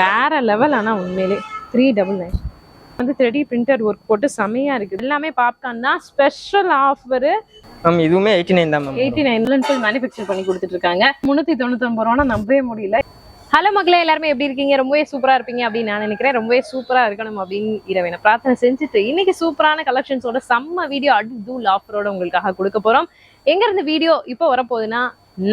வேற லெவல் ஆனா உண்மையிலே த்ரீ டபுள் நைன் வந்து த்ரெடி பிரிண்டட் ஒர்க் போட்டு செமையா இருக்குது. எல்லாமே பாப்கார்ன் தான். ஸ்பெஷல் ஆஃபர் மேம் இதுவுமே எயிட்டி நைன் தான் மேம் எயிட்டி நைன்ல ஃபுல் மேனுஃபேக்சர் பண்ணி கொடுத்துட்டு இருக்காங்க முன்னூத்தி தொண்ணூத்தி ஒன்பது ரூபா நம்பவே முடியல. ஹலோ மக்களே எல்லாருமே எப்படி இருக்கீங்க? ரொம்பவே சூப்பரா இருப்பீங்க அப்படின்னு நான் நினைக்கிறேன். ரொம்பவே சூப்பரா இருக்கணும் அப்படின்னு இரவேன பிரார்த்தனை செஞ்சுட்டு இன்னைக்கு சூப்பரான கலெக்ஷன்ஸோட செம்ம வீடியோ அடி தூள் ஆஃபரோட உங்களுக்காக கொடுக்க போறோம். எங்க இருந்து வீடியோ இப்போ வரப்போகுதுன்னா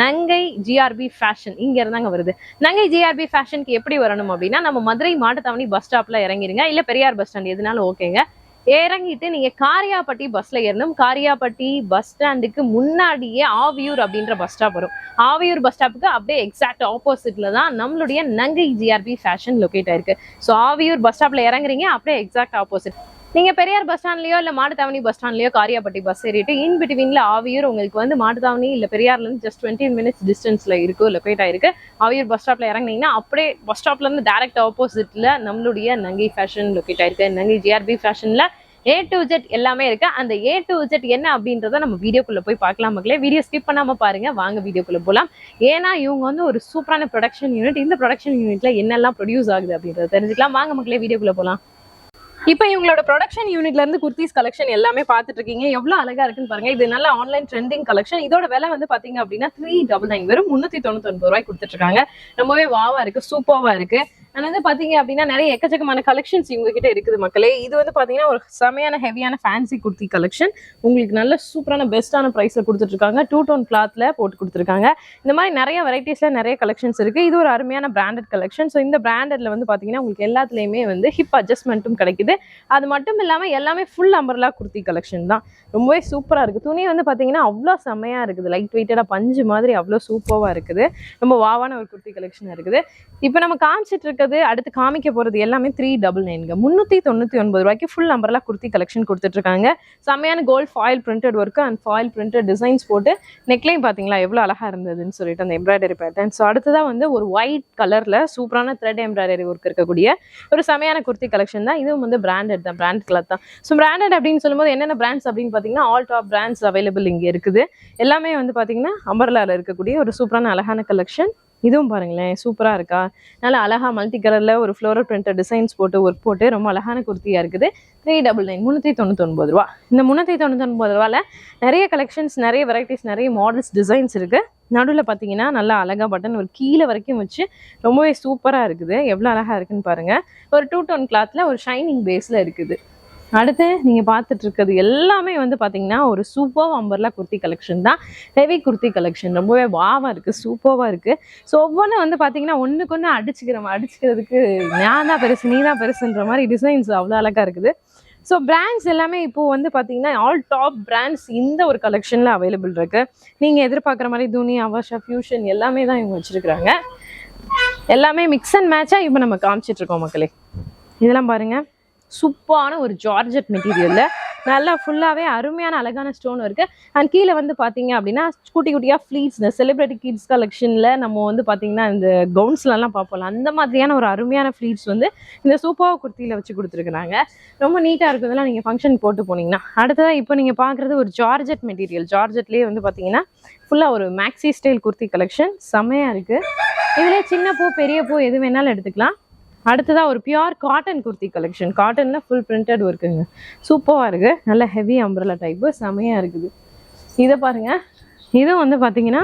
நங்கை ஜிஆர்பி ஃபேஷன் இங்க இருந்தாங்க வருது. நங்கை ஜிஆர்பி ஃபேஷனுக்கு எப்படி வரணும் அப்படின்னா நம்ம மதுரை மாட்டுத்தாவணி பஸ் ஸ்டாப்ல இறங்கிருங்க. இல்ல பெரியார் பஸ் ஸ்டாண்ட் எதுனாலும் ஓகேங்க இறங்கிட்டு நீங்க காரியாபட்டி பஸ்ல ஏறணும். காரியாபட்டி பஸ் ஸ்டாண்டுக்கு முன்னாடியே ஆவியூர் அப்படின்ற பஸ் ஸ்டாப் வரும். ஆவியூர் பஸ் ஸ்டாப்புக்கு அப்படியே எக்ஸாக்ட் ஆப்போசிட்ல தான் நம்மளுடைய நங்கை ஜிஆர்பி ஃபேஷன் லொக்கேட் ஆயிருக்கு. ஸோ ஆவியூர் பஸ் ஸ்டாப்ல இறங்குறீங்க அப்படியே எக்ஸாக்ட் ஆப்போசிட் நீங்க பெரியார் பஸ் ஸ்டாண்ட்லயோ இல்ல மாட்டுத்தாவணி பஸ் ஸ்டாண்ட்லயோ காரியாப்பட்டி பஸ் ஏறிட்டு இன் பிட்வீன்ல ஆவியூர் உங்களுக்கு வந்து மாட்டுத்தாவணி இல்ல பெரியார்ல இருந்து ஜஸ்ட் டுவெண்ட்டி மினிட்ஸ் டிஸ்டன்ஸ்ல இருக்கு லொக்கேட் ஆயிருக்கு. ஆவியூர் பஸ் ஸ்டாப்ல இறங்குனீங்கன்னா அப்படியே பஸ் ஸ்டாப்ல இருந்து டேரக்ட் ஆப்போசிட்ல நம்மளுடைய நங்கை ஃபேஷன் லொக்கேட் ஆயிருக்கு. நங்கை ஜிஆர்பி ஃபேஷன்ல ஏ டு ஜெட் எல்லாமே இருக்கு. அந்த ஏ டு ஜெட் என்ன அப்படின்றத நம்ம வீடியோக்குள்ள போய் பார்க்கலாம் மக்களே. வீடியோ ஸ்கிப் பண்ணாம பாருங்க. வாங்க வீடியோக்குள்ள போலாம். ஏன்னா இவங்க வந்து ஒரு சூப்பரான ப்ரொடக்ஷன் யூனிட் இந்த ப்ரொடக்ஷன் யூனிட்ல என்னெல்லாம் ப்ரொடியூஸ் ஆகுது அப்படின்றத தெரிஞ்சுக்கலாம். வாங்க மக்களே வீடியோக்குள்ள போலாம். இப்போ இவங்களோட ப்ரொடக்ஷன் யூனிட்ல இருந்து குர்த்திஸ் கலெக்ஷன் எல்லாமே பார்த்துட்டு இருக்கீங்க. எவ்வளவு அழகா இருக்குன்னு பாருங்க. இது நல்ல ஆன்லைன் ட்ரெண்டிங் கலெக்ஷன் இதோட விலை வந்து பாத்தீங்க அப்படின்னா த்ரீ டபுள் நைன் வெறும் முன்னூத்தி தொண்ணூத்தி ஒன்பது ரூபாய் கொடுத்துட்டு இருக்காங்க. ரொம்பவே வாவா இருக்கு சூப்பர்வா இருக்கு. அண்ட் வந்து பாத்தீங்க அப்படின்னா நிறைய எக்கச்சக்கமான கலெக்ஷன்ஸ் இவங்க கிட்ட இருக்குது மக்களே. இது வந்து பாத்தீங்கன்னா ஒரு செமையான ஹெவியான ஃபேன்சி குர்த்தி கலெக்ஷன் உங்களுக்கு நல்ல சூப்பரான பெஸ்ட்டான ப்ரைஸ்ல கொடுத்துட்டு இருக்காங்க டூ டோன் கிளாத்ல போட்டு கொடுத்துருக்காங்க. இந்த மாதிரி நிறைய வெரைட்டிஸ்ல நிறைய கலெக்ஷன்ஸ் இருக்கு. இது ஒரு அருமையான பிராண்டட் கலெக்ஷன் ஸோ இந்த பிராண்டட்ல வந்து பாத்தீங்கன்னா உங்களுக்கு எல்லாத்துலயுமே வந்து ஹிப் அட்ஜஸ்ட்மெண்ட்டும் கிடைக்குது. அது மட்டும் இல்லாம எல்லாமே ஃபுல் அம்பர்லா குர்த்தி கலெக்ஷன் தான். ரொம்பவே சூப்பரா இருக்கு. துணி வந்து பாத்தீங்கன்னா அவ்வளோ செமையாக இருக்குது. லைட் வெயிட்டடா பஞ்சு மாதிரி அவ்வளோ சூப்பராக இருக்குது. ரொம்ப வாவான ஒரு குர்த்தி கலெக்ஷனாக இருக்குது. இப்போ நம்ம காமிச்சிட்டு இருக்க இருக்கிறது அடுத்து காமிக்க போறது எல்லாமே த்ரீ டபுள் நைனுங்க முந்நூற்றி தொண்ணூற்றி ஒன்பது ரூபாய்க்கு ஃபுல் அம்பர்லா குர்த்தி கலெக்ஷன் கொடுத்துட்ருக்காங்க. செம்மையான செமையான gold foil printed work and foil printed designs போட்டு நெக்லைன் பார்த்தீங்களா எவ்வளோ அழகா இருந்ததுன்னு சொல்லிட்டு அந்த எம்ப்ராய்டரி பேட்டர்ன் ஸோ அடுத்ததாக வந்து ஒரு ஒயிட் கலர்ல சூப்பரான த்ரெட் எம்ப்ராய்டரி ஒர்க் இருக்கக்கூடிய ஒரு செமையான குர்த்தி கலெக்ஷன் தான். இதுவும் வந்து பிராண்டட் தான் பிராண்ட் கலர் தான். ஸோ பிராண்டட் அப்படின்னு சொல்லும்போது என்னென்ன பிராண்ட்ஸ் அப்படின்னு பார்த்தீங்கன்னா ஆல் டாப் பிராண்ட்ஸ் அவைலபிள் இங்கே இருக்குது. எல்லாமே வந்து பார்த்தீங்கன்னா அம்பர்லாவில் இருக்கக்கூடிய ஒரு சூப்பரான அழகான கலெக்ஷன் இதுவும் பாருங்களேன் சூப்பராக இருக்கா? நல்லா அழகா மல்டி கலரில் ஒரு ஃப்ளோரல் பிரிண்டர் டிசைன்ஸ் போட்டு ஒர்க் போட்டு ரொம்ப அழகான குர்த்தியாக இருக்குது. த்ரீ டபுள் நைன் முந்நூற்றி தொண்ணூத்தொன்பது ரூபா. இந்த முந்நூற்றி தொண்ணூத்தொன்பது ரூபாவில் நிறைய கலெக்ஷன்ஸ் நிறைய வெரைட்டிஸ் நிறைய மாடல்ஸ் டிசைன்ஸ் இருக்குது நடுவில் பார்த்தீங்கன்னா நல்லா அழகா பட்டன் ஒரு கீழே வரைக்கும் வச்சு ரொம்பவே சூப்பராக இருக்குது. எவ்வளோ அழகாக இருக்குன்னு பாருங்கள் ஒரு டூ டோன் கிளாத்தில் ஒரு ஷைனிங் பேஸில் இருக்குது. அடுத்து நீங்கள் பார்த்துட்டு இருக்கிறது எல்லாமே வந்து பார்த்தீங்கன்னா ஒரு சூப்பர் அம்பர்லா குர்த்தி கலெக்ஷன் தான். ஹெவி குர்த்தி கலெக்ஷன் ரொம்பவே வாவாக இருக்குது சூப்பராக இருக்குது ஸோ ஒவ்வொன்றும் வந்து பார்த்தீங்கன்னா ஒன்றுக்கு ஒன்று அடிச்சுக்கிறோம் அடிச்சுக்கிறதுக்கு நான் தான் பெருசு நீ தான் பெருசுன்ற மாதிரி டிசைன்ஸ் அவ்வளோ அழகாக இருக்குது. ஸோ பிராண்ட்ஸ் எல்லாமே இப்போது வந்து பார்த்தீங்கன்னா ஆல் டாப் பிராண்ட்ஸ் இந்த ஒரு கலெக்ஷனில் அவைலபிள் இருக்குது நீங்கள் எதிர்பார்க்குற மாதிரி துணி அவஷா ஃபியூஷன் எல்லாமே தான் இவங்க வச்சுருக்குறாங்க. எல்லாமே மிக்ஸ் அண்ட் மேட்சாக இப்போ நம்ம காமிச்சிட்டு இருக்கோம் மக்களே. இதெல்லாம் பாருங்கள் சூப்பரான ஒரு ஜார்ஜெட் மெட்டீரியலில். நல்லா ஃபுல்லாகவே அருமையான அழகான ஸ்டோன் இருக்குது அண்ட் கீழே வந்து பார்த்தீங்க அப்படின்னா குட்டி குட்டியாக ஃப்ளீட்ஸ் இந்த செலிப்ரிட்டி கிட்ஸ் கலெக்ஷனில் நம்ம வந்து பார்த்தீங்கன்னா இந்த கவுன்ஸ்லலாம் பார்ப்போம் அந்த மாதிரியான ஒரு அருமையான ஃப்ளீட்ஸ் வந்து இந்த சூப்பாக குர்த்தியில் வச்சு கொடுத்துருக்குறாங்க. ரொம்ப நீட்டாக இருக்கிறதெல்லாம் நீங்கள் ஃபங்க்ஷன் போட்டு போனீங்கன்னா. அடுத்ததாக இப்போ நீங்கள் பார்க்குறது ஒரு ஜார்ஜெட் மெட்டீரியல். ஜார்ஜெட்லேயே வந்து பார்த்தீங்கன்னா ஃபுல்லாக ஒரு மேக்ஸி ஸ்டைல் குர்த்தி கலெக்ஷன் செம்மையாக இருக்குது இதிலே சின்ன பூ பெரிய பூ எது வேணாலும் எடுத்துக்கலாம். அடுத்ததாக ஒரு பியூர் காட்டன் குர்த்தி கலெக்ஷன் காட்டனில் ஃபுல் பிரிண்டட் ஒர்க்குங்க சூப்பராக இருக்குது நல்ல ஹெவி அம்பரலா டைப்பு செமையாக இருக்குது. இதை பாருங்க. இதுவும் வந்து பார்த்தீங்கன்னா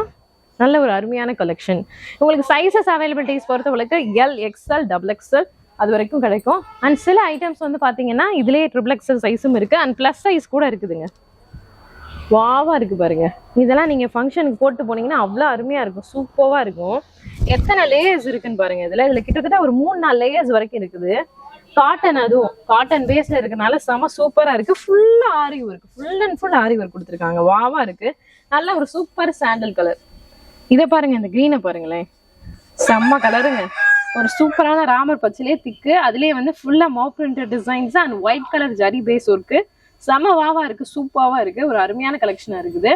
நல்ல ஒரு அருமையான கலெக்ஷன் உங்களுக்கு சைஸஸ் அவைலபிலிட்டிஸ் பொறுத்தவங்களுக்கு எல் எக்ஸ்எல் டபுள் எக்ஸ்எல் அது வரைக்கும் கிடைக்கும். அண்ட் சில ஐட்டம்ஸ் வந்து பார்த்தீங்கன்னா இதுலேயே ட்ரிபிள் எக்ஸ்எல் சைஸும் இருக்குது அண்ட் ப்ளஸ் சைஸ் கூட இருக்குதுங்க. வாவாக இருக்குது பாருங்க. இதெல்லாம் நீங்கள் ஃபங்க்ஷனுக்கு போட்டு போனீங்கன்னா அவ்வளோ அருமையாக இருக்கும். சூப்பராக இருக்கும். எத்தனை லேயர்ஸ் இருக்குன்னு பாருங்க இதுல. இதுல கிட்டத்தட்ட ஒரு மூணு நாலு லேயர்ஸ் வரைக்கும் இருக்குது. காட்டன் அதுவும். காட்டன் பேஸ்ல இருக்கனால செம சூப்பரா இருக்கு. ஃபுல்லா aari work full and full aari work கொடுத்துருக்காங்க. வாவா இருக்கு. நல்ல ஒரு சூப்பர் சாண்டல் கலர் இதை பாருங்க இந்த க்ரீனை பாருங்களேன். செம்ம கலருங்க ஒரு சூப்பரான ராமர் பச்சிலே திக்கு அதுலயே வந்து ஃபுல்லா map printed designs and white colour zari base work செம வாவா இருக்கு. சூப்பராவா இருக்கு. ஒரு அருமையான கலெக்ஷனா இருக்குது.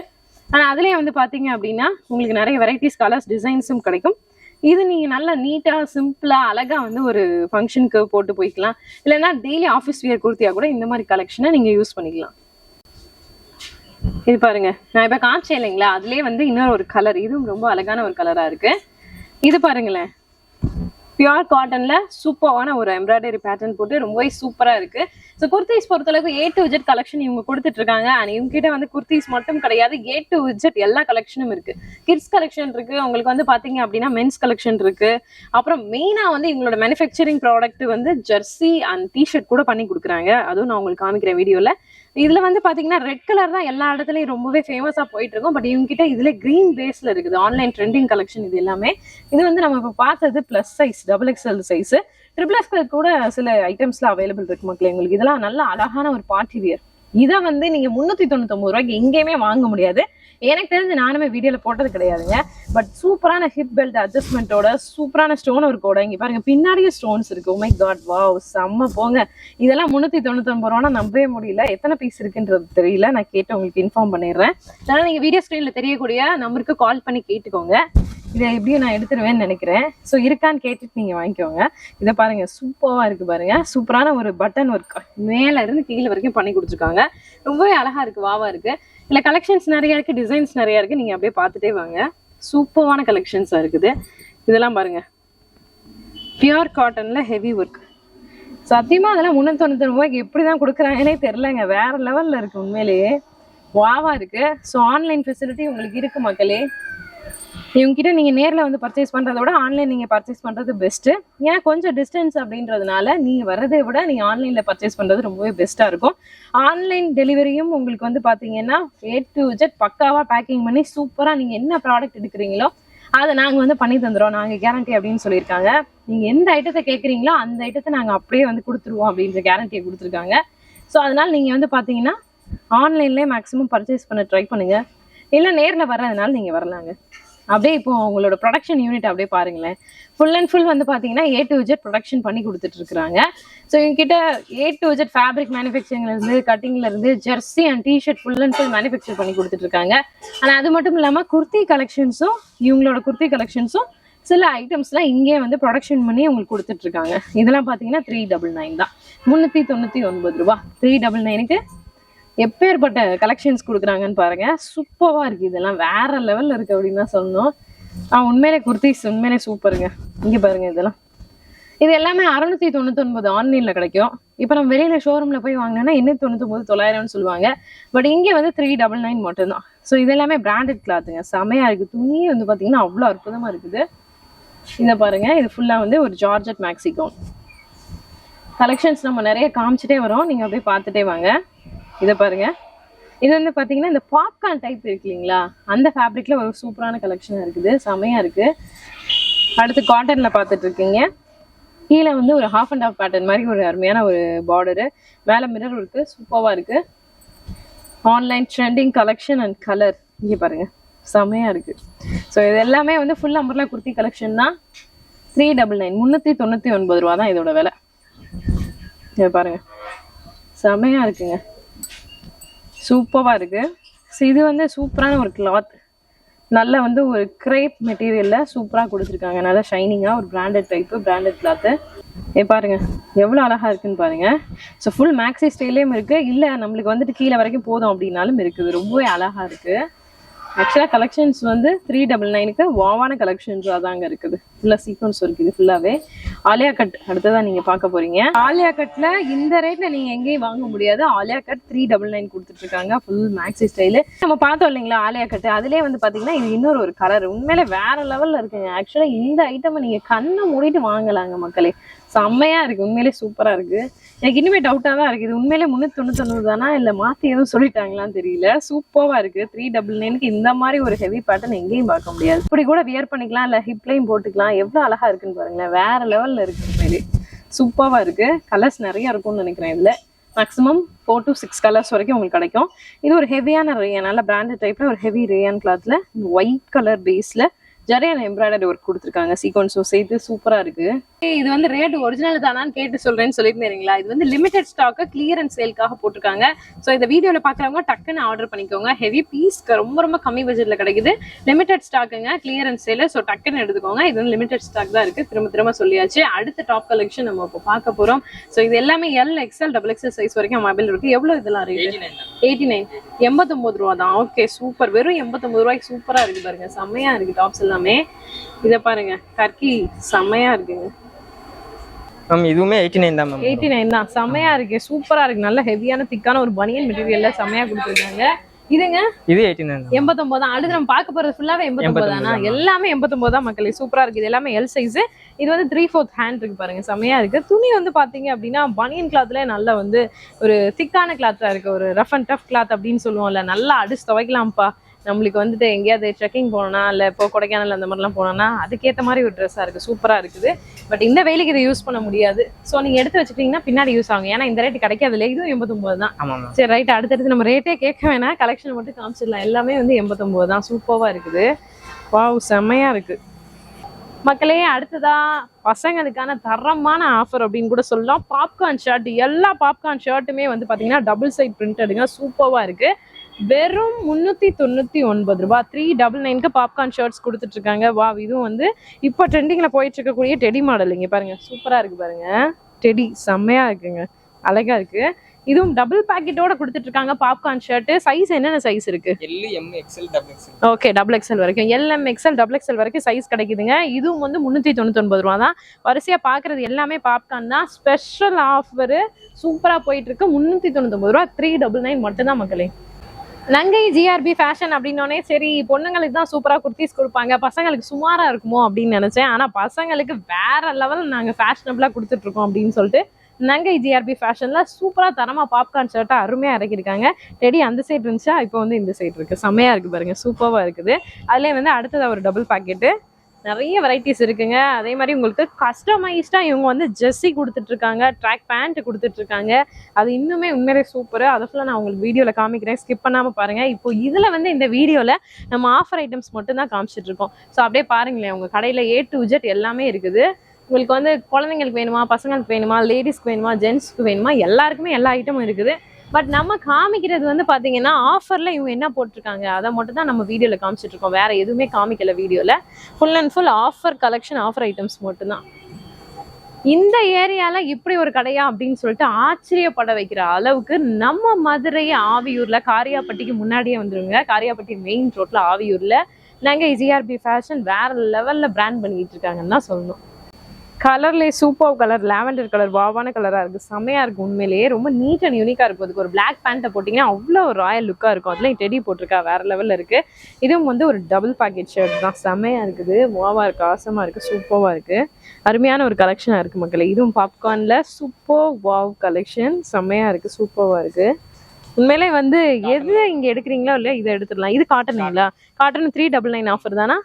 ஆனா அதுலயே வந்து பாத்தீங்க அப்படின்னா உங்களுக்கு நிறைய வெரைட்டிஸ் கலர்ஸ் டிசைன்ஸும் கிடைக்கும். இது நீங்க நல்லா நீட்டா சிம்பிளா அழகா வந்து ஒரு ஃபங்க்ஷனுக்கு போட்டு போய்க்கலாம். இல்லைன்னா டெய்லி ஆஃபீஸ் வியர் குர்த்தியா கூட இந்த மாதிரி கலெக்ஷனை நீங்க யூஸ் பண்ணிக்கலாம். இது பாருங்க. நான் இப்ப காமிச்சேன் இல்லைங்களா? அதுலயே வந்து இன்னொரு ஒரு கலர் இதுவும் ரொம்ப அழகான ஒரு கலரா இருக்கு. இது பாருங்களேன். பியூர் காட்டன்ல சூப்பரான ஒரு எம்ப்ராய்டரி பேட்டர்ன் போட்டு ரொம்பவே சூப்பரா இருக்கு. ஸோ குர்த்திஸ் பொறுத்தளவுக்கு ஏ டு விஜெட் கலெக்ஷன் இவங்க கொடுத்துட்டு இருக்காங்க அண்ட் இவங்க கிட்ட வந்து குர்த்திஸ் மட்டும் கிடையாது. ஏ டு விஜெட் எல்லா கலெக்ஷனும் இருக்கு. கிட்ஸ் கலெக்ஷன் இருக்கு. உங்களுக்கு வந்து பாத்தீங்க அப்படின்னா மென்ஸ் கலெக்ஷன் இருக்கு. அப்புறம் மெயினா வந்து இவங்களோட மேனுஃபேக்சரிங் ப்ராடக்ட் வந்து ஜெர்சி அண்ட் டிஷர்ட் கூட பண்ணி கொடுக்குறாங்க. அதுவும் நான் உங்களுக்கு காமிக்கிறேன் வீடியோல. இதுல வந்து பாத்தீங்கன்னா ரெட் கலர் தான் எல்லா இடத்துலயும் ரொம்பவே ஃபேமஸா போயிட்டு இருக்கும் பட் இவங்க கிட்ட இதுல கிரீன் பேஸ்ல இருக்குது. ஆன்லைன் ட்ரெண்டிங் கலெக்ஷன் இது எல்லாமே. இது வந்து நம்ம இப்போ பார்த்தது plus size double XL size triple XL கூட சில ஐட்டம்ஸ்லாம் அவைலபிள் இருக்கு மக்களே. உங்களுக்கு இதெல்லாம் நல்ல அழகான ஒரு பார்ட்டி வியர் இதை வந்து நீங்க முன்னூத்தி தொண்ணூத்தொம்பது ரூபாய்க்கு எங்கேயுமே வாங்க முடியாது. எனக்கு தெரிஞ்சு நானுமே வீடியோல போட்டது கிடையாதுங்க. பட் சூப்பரான ஹிப் பெல்ட் அட்ஜஸ்ட்மெண்ட்டோட சூப்பரான ஸ்டோன் இருக்கோட இங்க பாருங்க பின்னாடியே ஸ்டோன்ஸ் இருக்கு. உமை காட் வாவ் செம்ம போங்க. இதெல்லாம் முன்னூத்தி தொண்ணூத்தொன்பது ரூபானா நம்பவே முடியல. எத்தனை பீஸ் இருக்குன்றது தெரியல. நான் கேட்டு உங்களுக்கு இன்ஃபார்ம் பண்ணிடுறேன். அதனால நீங்க வீடியோ ஸ்கிரீன்ல தெரியக்கூடிய நம்பருக்கு கால் பண்ணி கேட்டுக்கோங்க. இதை எப்படியும் நான் எடுத்துருவேன்னு நினைக்கிறேன். ஸோ இருக்கான்னு கேட்டுட்டு நீங்க வாங்கிக்கோங்க. இதை பாருங்க சூப்பராக இருக்கு பாருங்க. சூப்பரான ஒரு பட்டன் ஒர்க் மேலே இருந்து கீழே வரைக்கும் பண்ணி கொடுத்துருக்காங்க. ரொம்பவே அழகா இருக்கு வாவா இருக்கு. இல்ல கலெக்ஷன்ஸ் நிறைய இருக்கு டிசைன்ஸ் நிறைய இருக்கு. நீங்க அப்படியே பார்த்துட்டே வாங்க. சூப்பரான கலெக்ஷன்ஸா இருக்குது. இதெல்லாம் பாருங்க. பியூர் காட்டன்ல ஹெவி ஒர்க் சத்தியமா அதெல்லாம் முன்னூத்தி ரூபாய்க்கு எப்படி தான் கொடுக்குறாங்கன்னே தெரிலங்க வேற லெவல்ல இருக்கு உண்மையிலேயே. வாவா இருக்கு. ஸோ ஆன்லைன் ஃபெசிலிட்டி உங்களுக்கு இருக்கு மக்களே. இவங்ககிட்ட நீங்கள் நேரில் வந்து பர்ச்சேஸ் பண்ணுறத விட ஆன்லைன் நீங்கள் பர்ச்சேஸ் பண்ணுறது பெஸ்ட்டு ஏன்னா கொஞ்சம் டிஸ்டன்ஸ் அப்படின்றதுனால நீங்கள் வர்றதை விட நீங்கள் ஆன்லைனில் பர்ச்சேஸ் பண்ணுறது ரொம்பவே பெஸ்ட்டாக இருக்கும். ஆன்லைன் டெலிவரியும் உங்களுக்கு வந்து பார்த்தீங்கன்னா ஏ டு ஜெட் பக்காவாக பேக்கிங் பண்ணி சூப்பராக நீங்கள் என்ன ப்ராடக்ட் எடுக்கிறீங்களோ அதை நாங்கள் வந்து பண்ணி தந்துடுறோம் நாங்கள் கேரண்டி அப்படின்னு சொல்லியிருக்காங்க. நீங்கள் எந்த ஐட்டத்தை கேட்குறீங்களோ அந்த ஐட்டத்தை நாங்கள் அப்படியே வந்து கொடுத்துருவோம் அப்படின்ற கேரண்டியை கொடுத்துருக்காங்க. ஸோ அதனால நீங்கள் வந்து பார்த்தீங்கன்னா ஆன்லைன்லேயே மேக்ஸிமம் பர்ச்சேஸ் பண்ண ட்ரை பண்ணுங்க. இல்லை நேரில் வர்றதுனால நீங்கள் வரலாங்க. அப்படியே இப்போ உங்களோட ப்ரொடக்ஷன் யூனிட் அப்படியே பாருங்களேன். ஃபுல் அண்ட் ஃபுல் வந்து பாத்தீங்கன்னா ஏ டு ஜெட் ப்ரொடக்ஷன் பண்ணி கொடுத்துட்டு இருக்காங்க ஸோ எங்ககிட்ட ஏ டு ஜெட் ஃபேப்ரிக் மேனுஃபேக்சரிங்லேருந்து இருந்து கட்டிங்ல இருந்து jersey and T shirt full and full manufacture பண்ணி கொடுத்துட்டு இருக்காங்க. ஆனா அது மட்டும் இல்லாம குர்த்தி கலெக்ஷன்ஸும் இவங்களோட குர்த்தி கலெக்ஷன்ஸும் சில ஐட்டம்ஸ்லாம் இங்கே வந்து ப்ரொடக்ஷன் பண்ணி உங்களுக்கு கொடுத்துட்டு இருக்காங்க. இதெல்லாம் பார்த்தீங்கன்னா த்ரீ டபுள் நைன் தான். முந்நூற்றி தொண்ணூற்றி ஒன்பது ரூபா. த்ரீ டபுள் நைனுக்கு எப்பேற்பட்ட கலெக்ஷன்ஸ் கொடுக்குறாங்கன்னு பாருங்க. சூப்பராக இருக்கு. இதெல்லாம் வேற லெவல்ல இருக்கு அப்படின்னு தான் சொன்னோம் ஆ உண்மையிலே குர்த்திஸ் உண்மையிலே சூப்பருங்க இங்கே பாருங்க இதெல்லாம். இது எல்லாமே அறுநூத்தி தொண்ணூத்தொன்பது ஆன்லைன்ல கிடைக்கும். இப்போ நம்ம வெளியில ஷோரூம்ல போய் வாங்கினோம்னா இன்னும் தொண்ணூத்தொன்பது தொள்ளாயிரம்னு சொல்லுவாங்க. பட் இங்கே வந்து த்ரீ டபுள் நைன் மட்டும்தான். ஸோ இது எல்லாமே பிராண்டட் கிளாத்துங்க செமையா இருக்கு. துணியே வந்து பாத்தீங்கன்னா அவ்வளோ அற்புதமா இருக்குது. இதை பாருங்க. இது ஃபுல்லா வந்து ஒரு ஜார்ஜட் மேக்ஸி கலெக்ஷன்ஸ் நம்ம நிறைய காமிச்சிட்டே வரோம். நீங்க அப்படியே பார்த்துட்டே வாங்க. இதை பாருங்க. இது வந்து பார்த்தீங்கன்னா இந்த பாப்கார்ன் டைப் இருக்கு இல்லைங்களா? அந்த ஃபேப்ரிக்ல ஒரு சூப்பரான கலெக்ஷனாக இருக்குது. செமையா இருக்கு. அடுத்து காட்டன்ல பார்த்துட்டு இருக்கீங்க. கீழே வந்து ஒரு ஹாஃப் அண்ட் ஹாஃப் பேட்டர்ன் மாதிரி ஒரு அருமையான ஒரு பார்டரு மேலே மிரர் இருக்கு. சூப்பராக இருக்கு. Online trending collection and colour இங்கே பாருங்க. செமையா இருக்கு. ஸோ இது எல்லாமே வந்து ஃபுல் அம்பர்லா குர்த்தி கலெக்ஷன் தான். த்ரீ டபுள் நைன் முந்நூற்றி தொண்ணூற்றி ஒன்பது ரூபா தான் இதோட விலை. இதை பாருங்க. செமையா இருக்குங்க. சூப்பராக இருக்குது ஸோ இது வந்து சூப்பரான ஒரு கிளாத் நல்ல வந்து ஒரு கிரேப் மெட்டீரியலில் சூப்பராக கொடுத்துருக்காங்க. நல்லா ஷைனிங்காக ஒரு பிராண்டட் டைப்பு பிராண்டட் கிளாத்து ஏ பாருங்க. எவ்வளோ அழகாக இருக்குன்னு பாருங்க. ஸோ ஃபுல் மேக்ஸி ஸ்டைல்லையும் இருக்குது இல்லை நம்மளுக்கு வந்துட்டு கீழே வரைக்கும் போதும் அப்படின்னாலும் இருக்குது. ரொம்பவே அழகாக இருக்குது ஆக்சுவலாக கலெக்ஷன்ஸ் வந்து த்ரீ டபுள் நைனுக்கு வாவான கலெக்ஷன்ஸாக தாங்க இருக்குது. ஃபுல்லாக சீக்வன்ஸ் இருக்குது ஃபுல்லாகவே ஆலியா கட் அடுத்ததான் நீங்கள் பார்க்க போறீங்க. ஆலியா கட்டில் இந்த ரேட்டில் நீங்கள் எங்கேயும் வாங்க முடியாது. Alia cut three double nine கொடுத்துட்ருக்காங்க. ஃபுல் மேக்ஸி ஸ்டைலு நம்ம பார்த்தோம் இல்லைங்களா ஆலியா கட் அதிலே வந்து பார்த்தீங்கன்னா இது இன்னொரு ஒரு கலர் உண்மையிலே வேற லெவலில் இருக்குங்க. ஆக்சுவலாக இந்த ஐட்டமை நீங்கள் கண்ணை மூடிட்டு வாங்கலாங்க மக்களே. செம்மையா இருக்கு. உண்மையிலே சூப்பரா இருக்கு. எனக்கு இனிமே டவுட்டா தான் இருக்கு. இது உண்மையிலே முன்னூத்தி தொண்ணூத்தொன்பது தானா இல்ல மாத்தி எதுவும் சொல்லிட்டாங்களான்னு தெரியல. சூப்பரா இருக்கு. த்ரீ டபுள் நைனுக்கு இந்த மாதிரி ஒரு ஹெவி பேட்டர்ன் எங்கேயும் பார்க்க முடியாது. இப்படி கூட வியர் பண்ணிக்கலாம். இல்ல ஹிப்லையும் போட்டுக்கலாம். எவ்வளவு அழகா இருக்குன்னு பாருங்களேன். வேற லெவல்ல இருக்கு உண்மையிலே சூப்பரா இருக்கு. கலர்ஸ் நிறைய இருக்கும்னு நினைக்கிறேன் இதுல. Maximum four to six colours வரைக்கும் உங்களுக்கு கிடைக்கும். இது ஒரு ஹெவியான ரேயன் நல்ல பிராண்டட் டைப்பில் ஒரு ஹெவி ரேயன் கிளாத்தில் ஒயிட் கலர் பேஸில் ஜரியான எம்ப்ராய்டரி ஒர்க் கொடுத்துருக்காங்க. சீக்வன்ஸும் சேர்த்து சூப்பரா இருக்கு. ஏய், இது வந்து ரேட் ஒரிஜினல் தானான்னு கேட்டு சொல்றேன்னு சொல்லியிருந்தீங்களா இது வந்து லிமிடெட் ஸ்டாக்கு கிளியரன்ஸ் சேல்க்காக போட்டிருக்காங்க. ஸோ இந்த வீடியோல பாக்குறவங்க டக்குன்னு ஆர்டர் பண்ணிக்கோங்க. ஹெவி பீஸ் ரொம்ப ரொம்ப கம்மி பட்ஜெட்ல கிடைக்குது. லிமிடெட் ஸ்டாக்குங்க கிளியரன்ஸ் சேல் ஸோ டக்குன்னு எடுத்துக்கோங்க. இது வந்து லிமிடெட் ஸ்டாக் தான் இருக்கு. திரும்ப திரும்ப சொல்லியாச்சு. அடுத்த டாப் கலெக்ஷன் நம்ம இப்போ பார்க்க போறோம். ஸோ இது எல்லாமே L XL double XL size வரைக்கும் மொபைல் இருக்கு. எவ்வளவு இதெல்லாம் ரேட் எயிட்டி நைன் எண்பத்தொன்பது ரூபா தான். ஓகே சூப்பர் வெறும் எண்பத்தொன்பது ரூபாய்க்கு சூப்பரா இருக்கு பாருங்க. செம்மையா இருக்கு. டாப்ஸ் எல்லாமே இதை பாருங்க டர்க்கி செம்மையா இருக்குங்க மேம் இதுவுமே எயிட்டி நைன் தான் மேம். எயிட்டி நைன் தான். செம்மையா இருக்கு சூப்பரா இருக்கு. நல்ல ஹெவியான திக்கான ஒரு பனியன் மெட்டீரியல்ல செம்மையா கொடுத்துருக்காங்க. இதுங்க? இது எயிட்டி நைன் தான். எண்பத்தொன்பது தான். அடுத்து நம்ம பார்க்க போறது ஃபுல்லாவே எண்பத்தொன்பது தானா? எல்லாமே எண்பத்தொன்பது தான் மக்களே. சூப்பரா இருக்கு. இது எல்லாமே எல் சைஸ் இது வந்து த்ரீ ஃபோர்த் ஹேண்ட் இருக்கு பாருங்க. செம்மையா இருக்கு. துணி வந்து பாத்தீங்க அப்படின்னா பனியன் கிளாத்ல நல்ல வந்து ஒரு திக்கான கிளாத்தா இருக்கு ஒரு ரஃப் அண்ட் டஃப் கிளாத் அப்படின்னு சொல்லுவோம்ல. நல்லா அடிச்சு துவைக்கலாம்ப்பா. நம்மளுக்கு வந்துட்டு எங்கேயாவது ட்ரெக்கிங் போனோம்னா இல்லை இப்போ கொடைக்கானல் அந்த மாதிரிலாம் போனோம்னா அதுக்கேற்ற மாதிரி ஒரு ட்ரெஸ்ஸாக இருக்குது சூப்பராக இருக்குது. பட் இந்த வெயிலுக்கு இதை யூஸ் பண்ண முடியாது. ஸோ நீங்கள் எடுத்து வச்சுக்கிட்டீங்கன்னா பின்னாடி யூஸ் ஆகும். ஏன்னா இந்த ரேட் கிடைக்காது இல்லை இதுவும் எண்பத்தொம்போது தான். சரி ரைட் அடுத்தடுத்து நம்ம ரேட்டே கேட்க வேணாம். கலெக்ஷன் மட்டும் காமிச்சிடலாம். எல்லாமே வந்து எண்பத்தொம்போது தான். சூப்பராக இருக்குது. வாவ் செம்மையா இருக்கு. மக்களே அடுத்ததா பசங்களுக்கான தரமான ஆஃபர் அப்படின்னு கூட சொல்லலாம். பாப்கார்ன் ஷர்ட் எல்லா பாப்கார்ன் ஷர்ட்டுமே வந்து பாத்தீங்கன்னா டபுள் சைட் பிரிண்டடுங்க சூப்பரா இருக்கு. வெறும் முந்நூற்றி தொண்ணூற்றி ஒன்பது ரூபாய் த்ரீ டபுள் நைனுக்கு பாப்கார்ன் ஷர்ட்ஸ் கொடுத்துட்டு இருக்காங்க வா இதுவும் வந்து இப்போ ட்ரெண்டிங்கில் போயிட்டு இருக்கக்கூடிய டெடி மாடல் இங்கே பாருங்க சூப்பராக இருக்கு பாருங்க. டெடி செம்மையா இருக்குங்க. அழகா இருக்கு. இதுவும் டபுள் பேக்கெட்டோட கொடுத்துட்டு இருக்காங்க பாப்கார்ன் ஷர்ட் சைஸ் என்னென்ன சைஸ் இருக்கு? L M okay double XL வரைக்கும். L M XL double XL வரைக்கும் சைஸ் கிடைக்குதுங்க. இதுவும் வந்து முந்நூற்றி தொண்ணூத்தொன்பது ரூபா தான். வரிசையாக பார்க்குறது எல்லாமே பாப்கார்ன் தான். ஸ்பெஷல் ஆஃபரு சூப்பராக போயிட்டு இருக்கு முந்நூற்றி தொண்ணூத்தொம்பது ரூபா. த்ரீ டபுள் நைன் மட்டும்தான் மக்களே. நங்கை ஜிஆர்பி ஃபேஷன் அப்படின்னோடனே சரி பொண்ணுங்களுக்கு தான் சூப்பராக குர்த்திஸ் கொடுப்பாங்க பசங்களுக்கு சுமாராக இருக்குமோ அப்படின்னு நினச்சேன். ஆனால் பசங்களுக்கு வேற லெவல் நாங்கள் ஃபேஷனபிளாக கொடுத்துட்ருக்கோம் அப்படின்னு சொல்லிட்டு நங்கை ஜிஆர்பி ஃபேஷனில் சூப்பராக தரமாக பாப்கார்ன் ஷர்ட்டாக அருமையாக இறக்கியிருக்காங்க. டெடி அந்த சைடு இருந்துச்சா? இப்போ வந்து இந்த சைடு இருக்குது செம்மையாக இருக்குது பாருங்கள் சூப்பராக இருக்குது. அதுலேயே வந்து அடுத்தது ஒரு டபுள் பாக்கெட்டு நிறைய வெரைட்டிஸ் இருக்குங்க. அதே மாதிரி உங்களுக்கு கஸ்டமைஸ்டாக இவங்க வந்து ஜெர்சி கொடுத்துட்ருக்காங்க ட்ராக் பேண்ட் கொடுத்துட்ருக்காங்க அது இன்னுமே உண்மையிலே சூப்பர் அதை ஃபுல்லாக நான் உங்களுக்கு வீடியோவில் காமிக்கிறேன். ஸ்கிப் பண்ணாமல் பாருங்கள் இப்போ இதில் வந்து இந்த வீடியோவில் நம்ம ஆஃபர் ஐட்டம்ஸ் மட்டும் தான் காமிச்சிட்டு இருக்கோம் ஸோ அப்படியே பாருங்களேன். உங்கள் கடையில் ஏ டு ஜெட் எல்லாமே இருக்குது. உங்களுக்கு வந்து குழந்தைங்களுக்கு வேணுமா பசங்களுக்கு வேணுமா லேடிஸ்க்கு வேணுமா ஜென்ஸ்க்கு வேணுமா எல்லாருக்குமே எல்லா ஐட்டமும் இருக்குது. பட் நம்ம காமிக்கிறது வந்து பார்த்தீங்கன்னா ஆஃபரில் இவங்க என்ன போட்டிருக்காங்க? அதை மட்டும் தான் நம்ம வீடியோவில் காமிச்சிட்டு இருக்கோம். வேற எதுவுமே காமிக்கல வீடியோவில் full and full offer collection offer items மட்டும்தான். இந்த ஏரியால இப்படி ஒரு கடையா அப்படின்னு சொல்லிட்டு ஆச்சரியப்பட வைக்கிற அளவுக்கு நம்ம மதுரை ஆவியூர்ல காரியாப்பட்டிக்கு முன்னாடியே வந்துருங்க. காரியாப்பட்டி மெயின் ரோட்ல ஆவியூர்ல. நாங்க ஜிஆர்பி ஃபேஷன் வேற லெவல்ல பிராண்ட் பண்ணிட்டு இருக்காங்கன்னு தான் சொல்லணும். கலர்லேயே சூப்பர் கலர் லாவெண்டர் கலர் வாவான கலராக இருக்குது செம்மையாக இருக்குது உண்மையிலேயே. ரொம்ப நீட் அண்ட் யூனிக்காக இருக்கும் அதுக்கு ஒரு பிளாக் பேண்ட்டை போட்டிங்கன்னா அவ்வளோ ஒரு ராயல் லுக்காக இருக்கும். அதுலேயும் டெடி போட்டிருக்கா வேறு லெவலில் இருக்குது இதுவும் வந்து ஒரு டபுள் பாக்கெட் ஷர்ட் தான். செம்மையாக இருக்குது. வாவாக இருக்குது ஆசமாக இருக்குது சூப்பராக இருக்குது அருமையான ஒரு கலெக்ஷனாக இருக்குது மக்களே. இதுவும் பாப்கார்னில் சூப்பர் வாவ் கலெக்ஷன் செம்மையாக இருக்குது சூப்பராக இருக்குது உண்மையிலே வந்து எது இங்கே எடுக்கிறீங்களோ இல்லையா இதை எடுத்துடலாம். இது காட்டனுங்களா cotton three double nine offer தானா?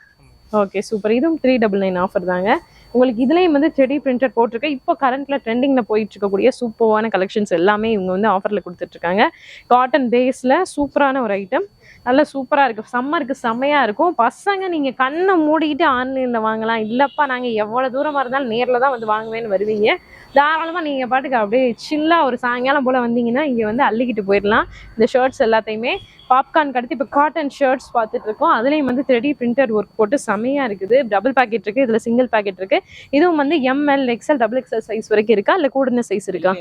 ஓகே சூப்பர் இதுவும் த்ரீ டபுள் நைன் ஆஃபர் தாங்க. உங்களுக்கு இதுலேயும் வந்து செடி பிரிண்டட் போட்டிருக்கேன் இப்போ கரண்ட்ல ட்ரெண்டிங்கில் போயிட்டு இருக்கக்கூடிய சூப்பரான கலெக்ஷன்ஸ் எல்லாமே இவங்க வந்து ஆஃபரில் கொடுத்துட்ருக்காங்க காட்டன் பேஸில் சூப்பரான ஒரு ஐட்டம் நல்லா சூப்பராக இருக்குது சம்மருக்கு செம்மையாக இருக்கும். பசங்க நீங்கள் கண்ணை மூடிக்கிட்டு ஆன்லைனில் வாங்கலாம். இல்லைப்பா நாங்கள் எவ்வளோ தூரமாக இருந்தாலும் நேரில் தான் வந்து வாங்குவேன்னு வருவீங்க. தாராளமாக நீங்கள் பாட்டுக்கு அப்படியே சில்லாக ஒரு சாயங்காலம் போல் வந்தீங்கன்னா இங்கே வந்து அள்ளிக்கிட்டு போயிடலாம். இந்த ஷர்ட்ஸ் எல்லாத்தையுமே. பாப்கார்ன் அடுத்து இப்போ காட்டன் ஷர்ட்ஸ் பார்த்துட்டு இருக்கோம் அதுலேயும் வந்து த்ரெடி பிரிண்டட் ஒர்க் போட்டு செமையாக இருக்குது. டபுள் பேக்கெட் இருக்குது இதில் சிங்கிள் பேக்கெட் இருக்குது இதுவும் வந்து M L XL double XL size வரைக்கும் இருக்கா? இல்லை கூடின சைஸ் இருக்கா?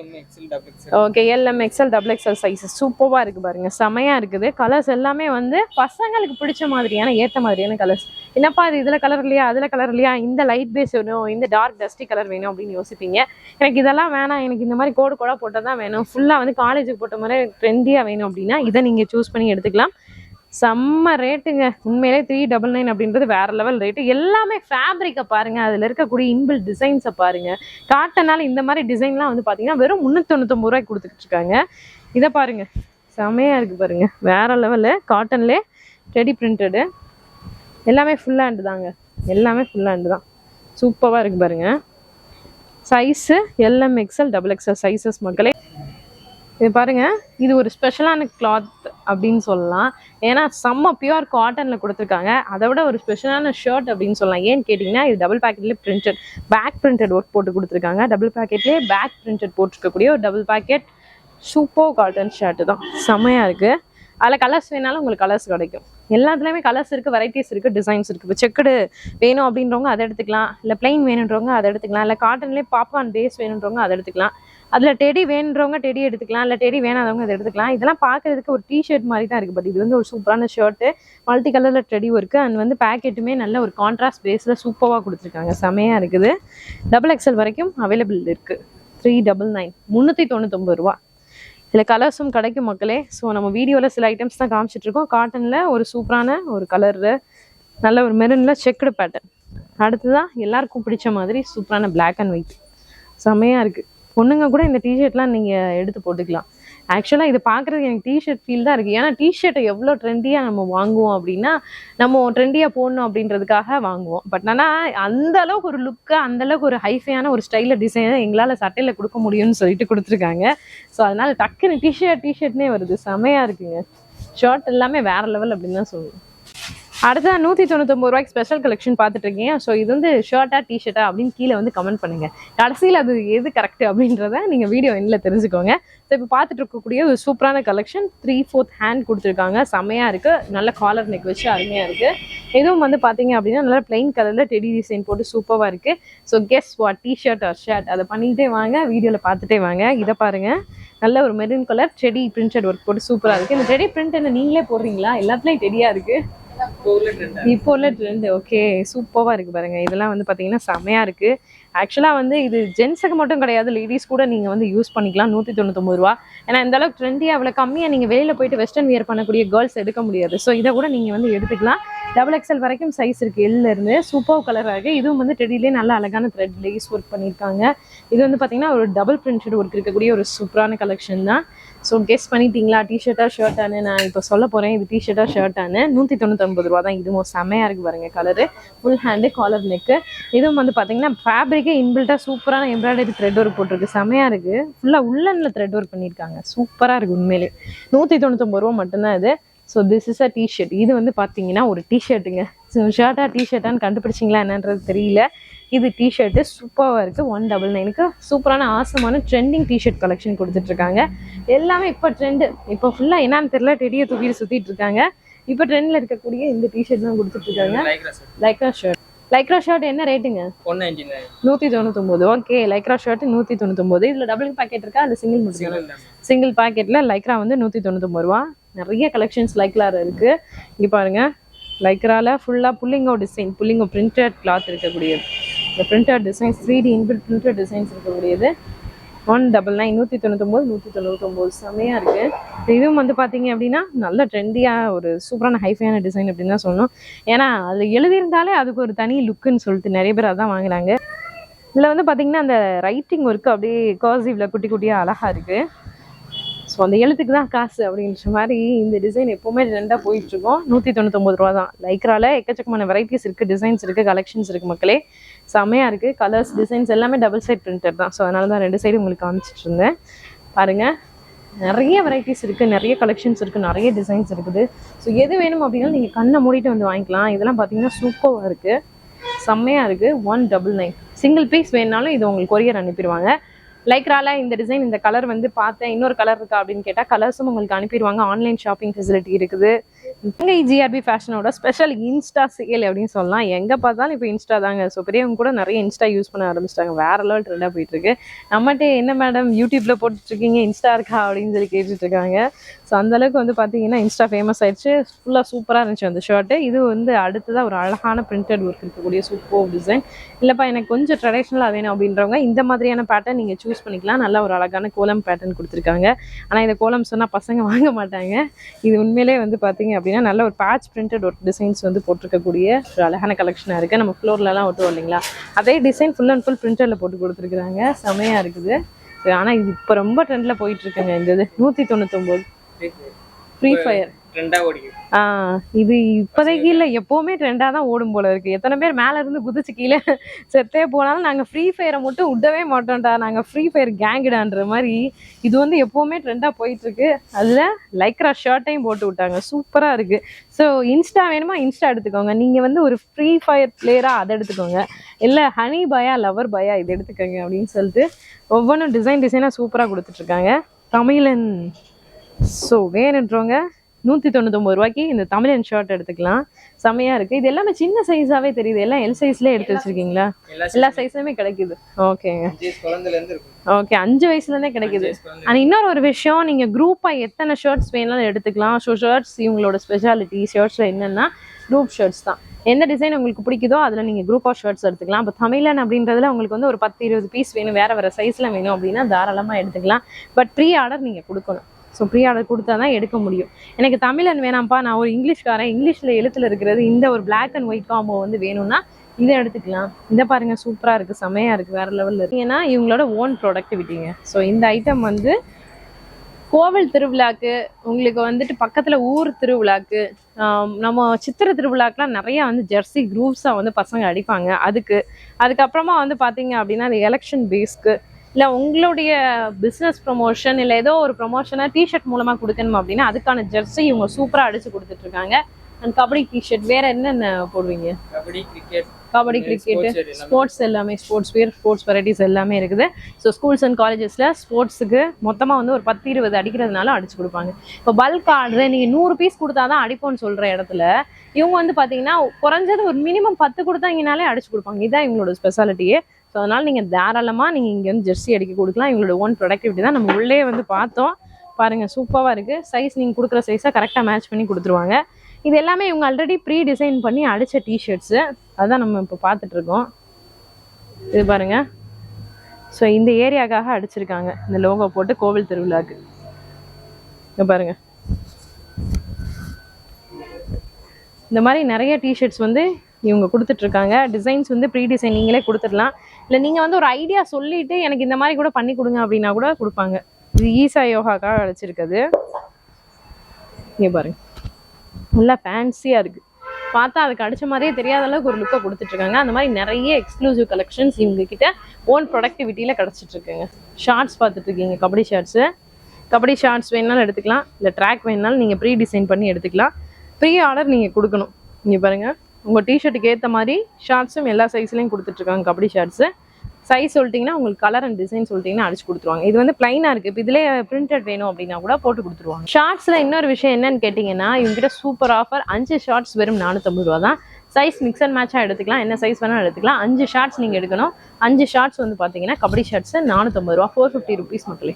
Okay L M XL double XL size சூப்பராக இருக்குது பாருங்க. செமையாக இருக்குது. கலர்ஸ் எல்லாமே வந்து பசங்களுக்கு பிடிச்ச மாதிரியான ஏற்ற மாதிரியான கலர்ஸ் என்னப்பா இது? இதில் கலர் இல்லையா? அதில் கலர் இல்லையா? இந்த லைட் பேஸ் வேணும். இந்த டார்க் டஸ்டி கலர் வேணும் அப்படின்னு யோசிப்பீங்க. எனக்கு இதெல்லாம் வேணாம். எனக்கு இந்த மாதிரி கோடு கோடாக போட்டால் தான் வேணும் ஃபுல்லாக வந்து காலேஜுக்கு போட்ட மாதிரி ட்ரெண்டியாக வேணும் அப்படின்னா இதை நீங்கள் சூஸ் பண்ணி எடுத்துக்கலாம். செம்ம ரேட்டுங்க உண்மையிலே த்ரீ டபுள் நைன் அப்படின்றது வேற லெவல் ரேட்டு எல்லாமே ஃபேப்ரிக்கை பாருங்க. அதில் இருக்கக்கூடிய இன்பில் டிசைன்ஸை பாருங்க. காட்டனால இந்த மாதிரி டிசைன்லாம் வந்து பார்த்தீங்கன்னா வெறும் முந்நூற்றொண்ணூத்தொம்பது ரூபாய்க்கு கொடுத்துட்டு இருக்காங்க இதை பாருங்க. செமையாக இருக்கு பாருங்க. வேற லெவலு காட்டன்லே ரெடி பிரிண்டடு எல்லாமே ஃபுல் ஹேண்டு தாங்க. எல்லாமே ஃபுல் ஹேண்டு தான். சூப்பராக இருக்கு பாருங்க. Size L M XL double XL sizes மக்களே. இது பாருங்கள் இது ஒரு ஸ்பெஷலான கிளாத் அப்படின்னு சொல்லலாம். ஏன்னா செம்ம பியூர் காட்டனில் கொடுத்துருக்காங்க. அதை விட ஒரு ஸ்பெஷலான ஷர்ட் அப்படின்னு சொல்லலாம். ஏன்னு கேட்டிங்கன்னா இது டபுள் பேக்கெட்லேயே பிரிண்டட் பேக் பிரிண்டட் ஒர்க் போட்டு கொடுத்துருக்காங்க. டபுள் பேக்கெட்லேயே பேக் பிரிண்டட் போட்டிருக்கக்கூடிய ஒரு double packet super cotton shirt தான். செம்மையாக இருக்குது அதில் கலர்ஸ் வேணாலும் உங்களுக்கு கலர்ஸ் கிடைக்கும். எல்லாத்துலேயுமே கலர்ஸ் இருக்குது வெரைட்டிஸ் இருக்குது டிசைன்ஸ் இருக்குது இப்போ செக்குடு வேணும் அப்படின்றவங்க அதை எடுத்துக்கலாம். இல்லை பிளெயின் வேணுன்றவங்க அதை எடுத்துக்கலாம். இல்லை காட்டன்லேயே பாப்கார்ன் பேஸ் வேணுன்றவங்க அதை எடுத்துக்கலாம். அதில் டெடி வேணுன்றவங்க டெடி எடுத்துக்கலாம் இல்லை டெடி வேணாதவங்க அதை எடுத்துக்கலாம். இதெல்லாம் பார்க்குறதுக்கு ஒரு டிஷர்ட் மாதிரி தான் இருக்குது பட் இது வந்து ஒரு சூப்பரான ஷர்ட்டு மல்டி கலரில் டெடி இருக்குது அண்ட் வந்து பேக்கெட்டுமே நல்ல ஒரு கான்ட்ராஸ்ட் பேஸில் சூப்பராக கொடுத்துருக்காங்க. செமையாக இருக்குது. டபுள் எக்ஸல் வரைக்கும் அவைலபிள் இருக்குது த்ரீ டபுள் நைன் முந்நூற்றி தொண்ணூத்தொம்பது ரூபா. இதில் கலர்ஸும் கிடைக்கும் மக்களே. ஸோ நம்ம வீடியோவில் சில ஐட்டம்ஸ் தான் காமிச்சிட்ருக்கோம் காட்டனில் ஒரு சூப்பரான ஒரு கலரில் நல்ல ஒரு மெரூனில் செக்குடு பேட்டர்ன் அடுத்ததான் எல்லாருக்கும் பிடிச்ச மாதிரி சூப்பரான பிளாக் அண்ட் ஒயிட் செம்மையாக இருக்குது பொண்ணுங்க கூட இந்த டிஷர்ட்லாம் நீங்கள் எடுத்து போட்டுக்கலாம். ஆக்சுவலாக இது பார்க்குறதுக்கு எனக்கு டிஷர்ட் ஃபீல் தான் இருக்குது ஏன்னா டிஷர்ட்டை எவ்வளோ ட்ரெண்டியாக நம்ம வாங்குவோம் அப்படின்னா நம்ம ட்ரெண்டியாக போடணும் அப்படின்றதுக்காக வாங்குவோம். பட் ஆனால் அந்த அளவுக்கு ஒரு லுக்காக அந்த அளவுக்கு ஒரு ஹைஃபையான ஒரு ஸ்டைலில் டிசைனை எங்களால் சட்டையில் கொடுக்க முடியும்னு சொல்லிட்டு கொடுத்துருக்காங்க. ஸோ அதனால் டக்குன்னு டிஷர்ட் டிஷர்ட்னே வருது. செமையாக இருக்குங்க. ஷர்ட் எல்லாமே வேற லெவல் அப்படின்னு தான் சொல்லுவோம். அடுத்த நூற்றி தொண்ணூத்தொம்பது ரூபாய்க்கு ஸ்பெஷல் கலெக்ஷன் பார்த்துட்டு இருக்கீங்க ஸோ இது வந்து ஷர்ட்டா டிஷர்ட்டா அப்படின்னு கீழே வந்து கமெண்ட் பண்ணுங்க. கடைசியில் அது எது கரெக்ட் அப்படின்றத நீங்கள் வீடியோ எண்ணில் தெரிஞ்சுக்கோங்க. ஸோ இப்போ பார்த்துட்டு இருக்கக்கூடிய ஒரு சூப்பரான கலெக்ஷன் த்ரீ ஃபோர்த் ஹேண்ட் கொடுத்துருக்காங்க. செமையாக இருக்குது நல்ல காலர் நெக் வச்சு அருமையாக இருக்குது இதுவும் வந்து பார்த்தீங்க அப்படின்னா நல்லா பிளைன் கலரில் டெடி டிசைன் போட்டு சூப்பராக இருக்குது so guess what T shirt or shirt அதை பண்ணிக்கிட்டே வாங்க. வீடியோவில் பார்த்துட்டே வாங்க. இதை பாருங்கள் நல்ல ஒரு மெரூன் கலர் செடி பிரிண்டட் ஒர்க் போட்டு சூப்பராக இருக்குது இந்த செடி பிரிண்ட் என்ன நீங்களே போடுறீங்களா? எல்லாத்துலேயும் டெடியாக இருக்குது இப்போ உள்ள ட்ரெண்ட் ஓகே சூப்பராக இருக்கு பாருங்க. இதெல்லாம் வந்து பார்த்தீங்கன்னா செமையா இருக்கு. ஆக்சுவலாக வந்து இது ஜென்ஸுக்கு மட்டும் கிடையாது லேடிஸ் கூட நீங்கள் வந்து யூஸ் பண்ணிக்கலாம் நூற்றி தொண்ணூத்தொம்பது ரூபா. ஏன்னா இந்த அளவுக்கு ட்ரெண்டியாக அவ்வளோ கம்மியாக நீங்கள் வெளியில் போயிட்டு வெஸ்டர்ன் வியர் பண்ணக்கூடிய கேர்ள்ஸ் எடுக்க முடியாது. ஸோ இதை கூட நீங்கள் வந்து எடுத்துக்கலாம். டபுள் எக்ஸல் வரைக்கும் சைஸ் இருக்கு. எல்லிருந்து சூப்பர் கலராக இருக்கு இதுவும் வந்து டெடிலே நல்ல அழகான த்ரெட் லேஸ் ஒர்க் பண்ணியிருக்காங்க. இது வந்து பார்த்தீங்கன்னா ஒரு டபுள் பிரிண்டட் ஒர்க் இருக்கக்கூடிய ஒரு சூப்பரான கலெக்ஷன் தான். ஸோ கெஸ் பண்ணிட்டீங்களா? டிஷர்ட்டா ஷர்ட்டானு நான் இப்போ சொல்ல போகிறேன் இது டிஷர்ட்டா ஷர்ட்டானு நூற்றி தொண்ணூத்தொன்பது ரூபா தான். இதுவும் செம்மையாக இருக்கு பாருங்க colour full hand collar neck இதுவும் வந்து பார்த்தீங்கன்னா ஃபேப்ரிக்கே இன்பில்ட்டாக சூப்பரான எம்ப்ராய்டரி த்ரெட் ஒர்க் போட்டிருக்கு. செம்மையாக இருக்குது ஃபுல்லாக உள்ளனில் த்ரெட் ஒர்க் பண்ணியிருக்காங்க. சூப்பராக இருக்குது உண்மையிலே. நூற்றி தொண்ணூத்தொம்பது ரூபா மட்டும்தான் இது. So this is a T shirt இது வந்து பார்த்தீங்கன்னா ஒரு டிஷர்ட்டுங்க ஸோ ஷர்ட்டா டிஷர்ட்டான்னு கண்டுபிடிச்சிங்களா என்னன்றது தெரியல. இது டிஷர்ட்டு சூப்பராக இருக்குது ஒன் டபுள் நைனுக்கு சூப்பரான ஆசமான ட்ரெண்டிங் டிஷர்ட் கலெக்ஷன் கொடுத்துட்ருக்காங்க. எல்லாமே இப்போ ட்ரெண்டு இப்போ ஃபுல்லாக என்னன்னு தெரியல டெடியை தூக்கிட்டு சுற்றிட்டு இருக்காங்க. இப்போ ட்ரெண்டில் இருக்கக்கூடிய இந்த டிஷர்ட் தான் கொடுத்துட்ருக்காங்க. Lycra lycra shirt lycra shirt என்ன ரேட்டுங்க நூற்றி தொண்ணூத்தொம்பது ஓகே லைக்ரா ஷர்ட் நூற்றி தொண்ணூத்தொம்பது இதில் டபுள் பாக்கெட் இருக்கா? இல்லை சிங்கிள் மட்டும்? சிங்கிள் பாக்கெட்டில் லைக்ரா வந்து நூற்றி தொண்ணூத்தொம்பது ரூபா. நிறைய கலெக்ஷன்ஸ் லைக்ரால இருக்குது இங்கே பாருங்க. லைக்ரால ஃபுல்லாக புல்லிங்கோ டிசைன் புல்லிங்கோ பிரிண்டட் கிளாத் இருக்கக்கூடியது. இந்த printed designs three D இன்பில் printed designs இருக்கக்கூடியது. ஒன் டபுள் நைன் நூற்றி தொண்ணூத்தொம்பது நூற்றி தொண்ணூத்தொம்பது. செமையாக இருக்குது இதுவும் வந்து பார்த்தீங்க அப்படின்னா நல்ல ட்ரெண்டியாக ஒரு சூப்பரான ஹைஃபையான டிசைன் அப்படின்னு தான் சொல்லணும். ஏன்னா அது எழுதியிருந்தாலே அதுக்கு ஒரு தனி லுக்குன்னு சொல்லிட்டு நிறைய பேர் அதான் வாங்குறாங்க. இதில் வந்து பார்த்தீங்கன்னா அந்த ரைட்டிங் ஒர்க்கு அப்படியே கர்சிவ்ல குட்டி குட்டியாக அழகாக இருக்குது ஸோ அந்த எழுத்துக்கு தான் காசு அப்படின்ற மாதிரி இந்த டிசைன் எப்போவுமே ரெண்டாக போயிட்டுருக்கோம். நூற்றி தொண்ணூத்தொம்பது ரூபா தான். லைக்ரால எக்கச்சக்கமான வெரைட்டிஸ் இருக்குது டிசைன்ஸ் இருக்குது கலெக்ஷன்ஸ் இருக்குது மக்களே. செம்மையாக இருக்குது கலர்ஸ் டிசைன்ஸ் எல்லாமே டபுள் சைட் பிரிண்டட் தான். ஸோ அதனால தான் ரெண்டு சைடு உங்களுக்கு காமிச்சிட்டு இருந்தேன். பாருங்கள் நிறைய வெரைட்டிஸ் இருக்குது நிறைய கலெக்ஷன்ஸ் இருக்குது நிறைய டிசைன்ஸ் இருக்குது. ஸோ எது வேணும் அப்படின்னா நீங்கள் கண்ணை மூடிட்டு வந்து வாங்கிக்கலாம். இதெல்லாம் பார்த்தீங்கன்னா சூப்பராக இருக்குது செம்மையாக இருக்குது one double nine single piece வேணுனாலும் இது உங்களுக்கு கொரியர் அனுப்பிடுவாங்க. லைக்ரால இந்த டிசைன் இந்த கலர் வந்து பார்த்தேன். இன்னொரு கலர் இருக்கா அப்படின்னு கேட்டால் கலர்ஸும் உங்களுக்கு அனுப்பிடுவாங்க. ஆன்லைன் ஷாப்பிங் ஃபெசிலிட்டி இருக்குது. இங்கே ஜிஆர்பி ஃபேஷனோட ஸ்பெஷல் இன்ஸ்டா சேல் அப்படின்னு சொல்லலாம். எங்கே பார்த்தாலும் இப்போ இன்ஸ்டா தாங்க. ஸோ பெரியவங்க கூட நிறைய இன்ஸ்டா யூஸ் பண்ண ஆரம்பிச்சிட்டாங்க. வேற லெவல் ட்ரெண்டாக போயிட்டுருக்கு. நம்மகிட்ட என்ன மேடம் யூடியூப்பில் போட்டுட்டு இருக்கீங்க இன்ஸ்டா இருக்கா? அப்படின்னு சொல்லி கேட்டுட்ருக்காங்க ஸோ அந்தளவுக்கு வந்து பார்த்தீங்கன்னா இன்ஸ்டா ஃபேமஸ் ஆயிடுச்சு. ஃபுல்லாக சூப்பராக இருந்துச்சு அந்த ஷர்ட்டு இது வந்து அடுத்ததாக ஒரு அழகான பிரிண்டட் ஒர்க் இருக்கக்கூடிய சூப்பர் டிசைன் இல்லைப்பா எனக்கு கொஞ்சம் ட்ரெடிஷ்னலாக வேணும் அப்படின்றவங்க இந்த மாதிரியான பேட்டர்ன் நீங்கள் சூஸ் பண்ணிக்கலாம். நல்லா ஒரு அழகான கோலம் பேட்டர்ன் கொடுத்துருக்காங்க. ஆனால் இந்த கோலம் சொன்னால் பசங்க வாங்க மாட்டாங்க. இது உண்மையிலே வந்து பார்த்தீங்க அப்படின்னா நல்ல ஒரு பேட்ச் பிரிண்டட் ஒரு டிசைன்ஸ் வந்து போட்டிருக்கக்கூடிய ஒரு அழகான கலெக்ஷனாக இருக்குது நம்ம ஃப்ளோர்லலாம் ஒட்டுவோம் இல்லைங்களா? அதே டிசைன் ஃபுல் அண்ட் ஃபுல் பிரிண்டரில் போட்டு கொடுத்துருக்குறாங்க. செமையாக இருக்குது. ஆனால் இது இப்போ ரொம்ப ட்ரெண்டில் போயிட்டு இருக்குங்க. இந்த இது நூற்றி தொண்ணூத்தொம்பது. ஃப்ரீ ஃபயர் இது இப்போதைக்கு இல்லை எப்போவுமே ட்ரெண்டாக தான் ஓடும் போல இருக்கு. எத்தனை பேர் மேலே இருந்து குதிச்சு கீழே செத்தே போனாலும் நாங்கள் ஃப்ரீ ஃபயரை மட்டும் விடவே மாட்டோம்டா. நாங்கள் ஃப்ரீ ஃபயர் கேங்குடான்ற மாதிரி இது வந்து எப்போவுமே ட்ரெண்டாக போயிட்டு இருக்கு. அதில் லைக்ரா ஷர்ட்டையும் போட்டு விட்டாங்க. சூப்பராக இருக்கு. ஸோ இன்ஸ்டா வேணுமா? இன்ஸ்டா எடுத்துக்கோங்க. நீங்கள் வந்து ஒரு ஃப்ரீ ஃபயர் பிளேயராக அதை எடுத்துக்கோங்க. இல்லை ஹனி பயா லவர் பயா இது எடுத்துக்கோங்க அப்படின்னு சொல்லிட்டு ஒவ்வொன்றும் டிசைன் டிசைனாக சூப்பராக கொடுத்துட்ருக்காங்க தமிழன். ஸோ வேணுன்றவங்க நூற்றி தொண்ணூத்தொம்பது ரூபாய்க்கு இந்த தமிழன் ஷர்ட் எடுத்துக்கலாம். செமையா இருக்கு. இது எல்லாமே சின்ன சைஸாவே தெரியுது. எல்லாம் எல் சைஸ்லேயே எடுத்து வச்சிருக்கீங்களா? எல்லா சைஸ்லையுமே கிடைக்குது. ஓகேங்க ஓகே அஞ்சு வயசுல இருந்தே கிடைக்குது. அண்ட் இன்னொரு ஒரு விஷயம் நீங்க குரூப்பா எத்தனை ஷர்ட்ஸ் வேணாலும் எடுத்துக்கலாம். ஸோ ஷர்ட்ஸ் இவங்களோட ஸ்பெஷாலிட்டி ஷர்ட்ஸ்ல என்னன்னா குரூப் ஷர்ட்ஸ் தான். எந்த டிசைன் உங்களுக்கு பிடிக்குதோ அதுல நீங்க குரூப் ஆஃப் ஷர்ட்ஸ் எடுத்துக்கலாம். இப்போ தமிழன் அப்படின்றதுல உங்களுக்கு வந்து ஒரு பத்து இருபது பீஸ் வேணும். வேற வேற சைஸ்ல வேணும் அப்படின்னா தாராளமா எடுத்துக்கலாம். பட் ப்ரீ ஆர்டர் நீங்க கொடுக்கணும். ஸோ ப்ரீ ஆர்டர் கொடுத்தா தான் எடுக்க முடியும். எனக்கு தமிழன் வேணாம்ப்பா நான் ஒரு இங்கிலீஷ்காரன் இங்கிலீஷில் எழுத்துல இருக்கிறது இந்த ஒரு பிளாக் அண்ட் ஒயிட் காம்போ வந்து வேணும்னா இதை எடுத்துக்கலாம். இதை பாருங்க சூப்பராக இருக்குது செமையாக இருக்குது வேற லெவலில் இருக்கு. ஏன்னா இவங்களோட ஓன் ப்ரொடக்டிவிட்டிங்க ஸோ இந்த ஐட்டம் வந்து கோவில் திருவிழாக்கு உங்களுக்கு வந்துட்டு பக்கத்தில் ஊர் திருவிழாக்கு நம்ம சித்திரை திருவிழாக்கெலாம் நிறையா வந்து ஜெர்சி குரூப்ஸாக வந்து பசங்க அடிப்பாங்க. அதுக்கு அதுக்கப்புறமா வந்து பார்த்தீங்க அப்படின்னா அது எலெக்ஷன் பேஸ்க்கு இல்லை உங்களுடைய பிஸ்னஸ் ப்ரொமோஷன் இல்லை ஏதோ ஒரு ப்ரொமோஷனை டிஷர்ட் மூலமாக கொடுக்கணும் அப்படின்னா அதுக்கான ஜெர்சி இவங்க சூப்பராக அடிச்சு கொடுத்துட்ருக்காங்க. அண்ட் கபடி டிஷர்ட் வேற என்னென்ன போடுவீங்க? Kabaddi cricket kabaddi cricket. Sports எல்லாமே. ஸ்போர்ட்ஸ் வேர் ஸ்போர்ட்ஸ் வெரைட்டிஸ் எல்லாமே இருக்குது. ஸோ ஸ்கூல்ஸ் அண்ட் காலேஜஸில் ஸ்போர்ட்ஸுக்கு மொத்தமாக வந்து ஒரு பத்து இருபது அடிக்கிறதுனால அடிச்சு கொடுப்பாங்க. இப்போ பல்க் ஆர்டர் நீங்கள் நூறு பீஸ் கொடுத்தா தான் அடிப்போம்னு சொல்கிற இடத்துல இவங்க வந்து பார்த்தீங்கன்னா குறைஞ்சது ஒரு மினிமம் பத்து கொடுத்தாங்கனாலே அடிச்சு கொடுப்பாங்க. இதுதான் இவங்களோட ஸ்பெஷாலிட்டியே ஸோ அதனால் நீங்கள் தாராளமாக நீங்கள் இங்கே வந்து ஜெர்சி அடிக்க கொடுக்கலாம். இவங்களோட ஓன் ப்ரொடக்டிவிட்டி தான் நம்ம உள்ளே வந்து பார்த்தோம். பாருங்கள் சூப்பராக இருக்குது சைஸ் நீங்கள் கொடுக்குற சைஸை கரெக்டாக மேட்ச் பண்ணி கொடுத்துருவாங்க. இது எல்லாமே இவங்க ஆல்ரெடி ப்ரீ டிசைன் பண்ணி அடித்த டிஷர்ட்ஸு அதுதான் நம்ம இப்போ பார்த்துட்ருக்கோம் இது பாருங்க. ஸோ இந்த ஏரியாக்காக அடிச்சிருக்காங்க. இந்த லோகோ போட்டு கோவில் திருவிழாக்கு. இங்கே பாருங்கள் இந்த மாதிரி நிறைய டிஷர்ட்ஸ் வந்து இவங்க கொடுத்துட்ருக்காங்க டிசைன்ஸ் வந்து ப்ரீ டிசைன் நீங்களே கொடுத்துடலாம். இல்லை நீங்கள் வந்து ஒரு ஐடியா சொல்லிட்டு எனக்கு இந்த மாதிரி கூட பண்ணி கொடுங்க அப்படின்னா கூட கொடுப்பாங்க. இது ஈசா யோகாக்காக அழைச்சிருக்குது இங்கே பாருங்க. நல்லா ஃபேன்சியாக இருக்குது பார்த்தா அதுக்கு அடித்த மாதிரியே தெரியாத அளவுக்கு ஒரு லுக்கை கொடுத்துட்ருக்காங்க. அந்த மாதிரி நிறைய எக்ஸ்க்ளூசிவ் கலெக்ஷன்ஸ் இவங்கக்கிட்ட ஓன் ப்ரொடக்டிவிட்டியில் கிடச்சிட்ருக்குங்க. ஷார்ட்ஸ் பார்த்துட்ருக்கீங்க கபடி ஷார்ட்ஸு கபடி ஷார்ட்ஸ் வேணாலும் எடுத்துக்கலாம். இல்லை ட்ராக் வேணுனாலும் நீங்கள் ப்ரீ டிசைன் பண்ணி எடுத்துக்கலாம். ப்ரீ ஆர்டர் நீங்கள் கொடுக்கணும். இங்கே பாருங்கள் உங்கள் டிஷர்ட்டுக்கு ஏற்ற மாதிரி ஷார்ட்ஸும் எல்லா சைஸ்லேயும் கொடுத்துட்ருக்காங்க கபடி ஷார்ட்ஸு சைஸ் சொல்லிட்டீங்கன்னா உங்களுக்கு கலர் அண்ட் டிசைன் சொல்லிட்டீங்கன்னா அடிச்சு கொடுத்துருவாங்க. இது வந்து பிளைனாக இருக்குது இப்போ இதிலே பிரிண்டட் வேணும் அப்படின்னா கூட போட்டு கொடுத்துருவாங்க. ஷார்ட்ஸில் இன்னொரு விஷயம் என்னன்னு கேட்டிங்கன்னா இவங்ககிட்ட சூப்பர் ஆஃபர் அஞ்சு ஷார்ட்ஸ் வெறும் நானூற்றம்பது ரூபா தான். சைஸ் மிக்ஸ் அண்ட் மேட்சாக எடுத்துக்கலாம். என்ன சைஸ் வேணாலும் எடுத்துக்கலாம். அஞ்சு ஷார்ட்ஸ் நீங்கள் எடுக்கணும். அஞ்சு ஷார்ட்ஸ் வந்து பார்த்தீங்கன்னா கபடி ஷார்ட்ஸ் நானூற்றம்பது ரூபா. ஃபோர் ஃபிஃப்டி ருபீஸ் மக்களே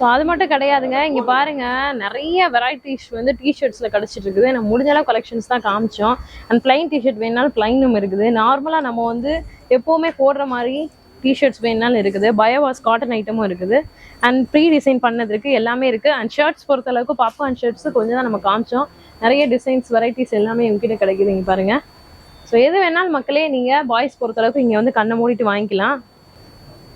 ஸோ அது மட்டும் கிடையாதுங்க. இங்கே பாருங்க நிறைய வெரைட்டிஸ் வந்து டிஷர்ட்ஸில் கிடச்சிட்டு இருக்குது நம்ம முடிஞ்ச அளவு கலெக்ஷன்ஸ் தான் காமிச்சோம். அண்ட் பிளைன் டிஷர்ட் வேணாலும் பிளைனும் இருக்குது. நார்மலாக நம்ம வந்து எப்போவுமே போடுற மாதிரி டிஷர்ட்ஸ் வேணாலும் இருக்குது. பயோவாஸ் காட்டன் ஐட்டமும் இருக்குது. அண்ட் ப்ரீ டிசைன் பண்ணதுக்கு எல்லாமே இருக்குது. அண்ட் ஷர்ட்ஸ் பொறுத்தளவுக்கு அண்ட் ஷர்ட்ஸ் கொஞ்சம் தான் நம்ம காமிச்சோம். நிறைய டிசைன்ஸ் வெரைட்டிஸ் எல்லாமே இவங்ககிட்ட கிடைக்குது இங்கே பாருங்கள் ஸோ எது வேணாலும் மக்களே நீங்கள் பாய்ஸ் பொறுத்தளவுக்கு இங்கே வந்து கண்ணை மூடிட்டு வாங்கிக்கலாம்.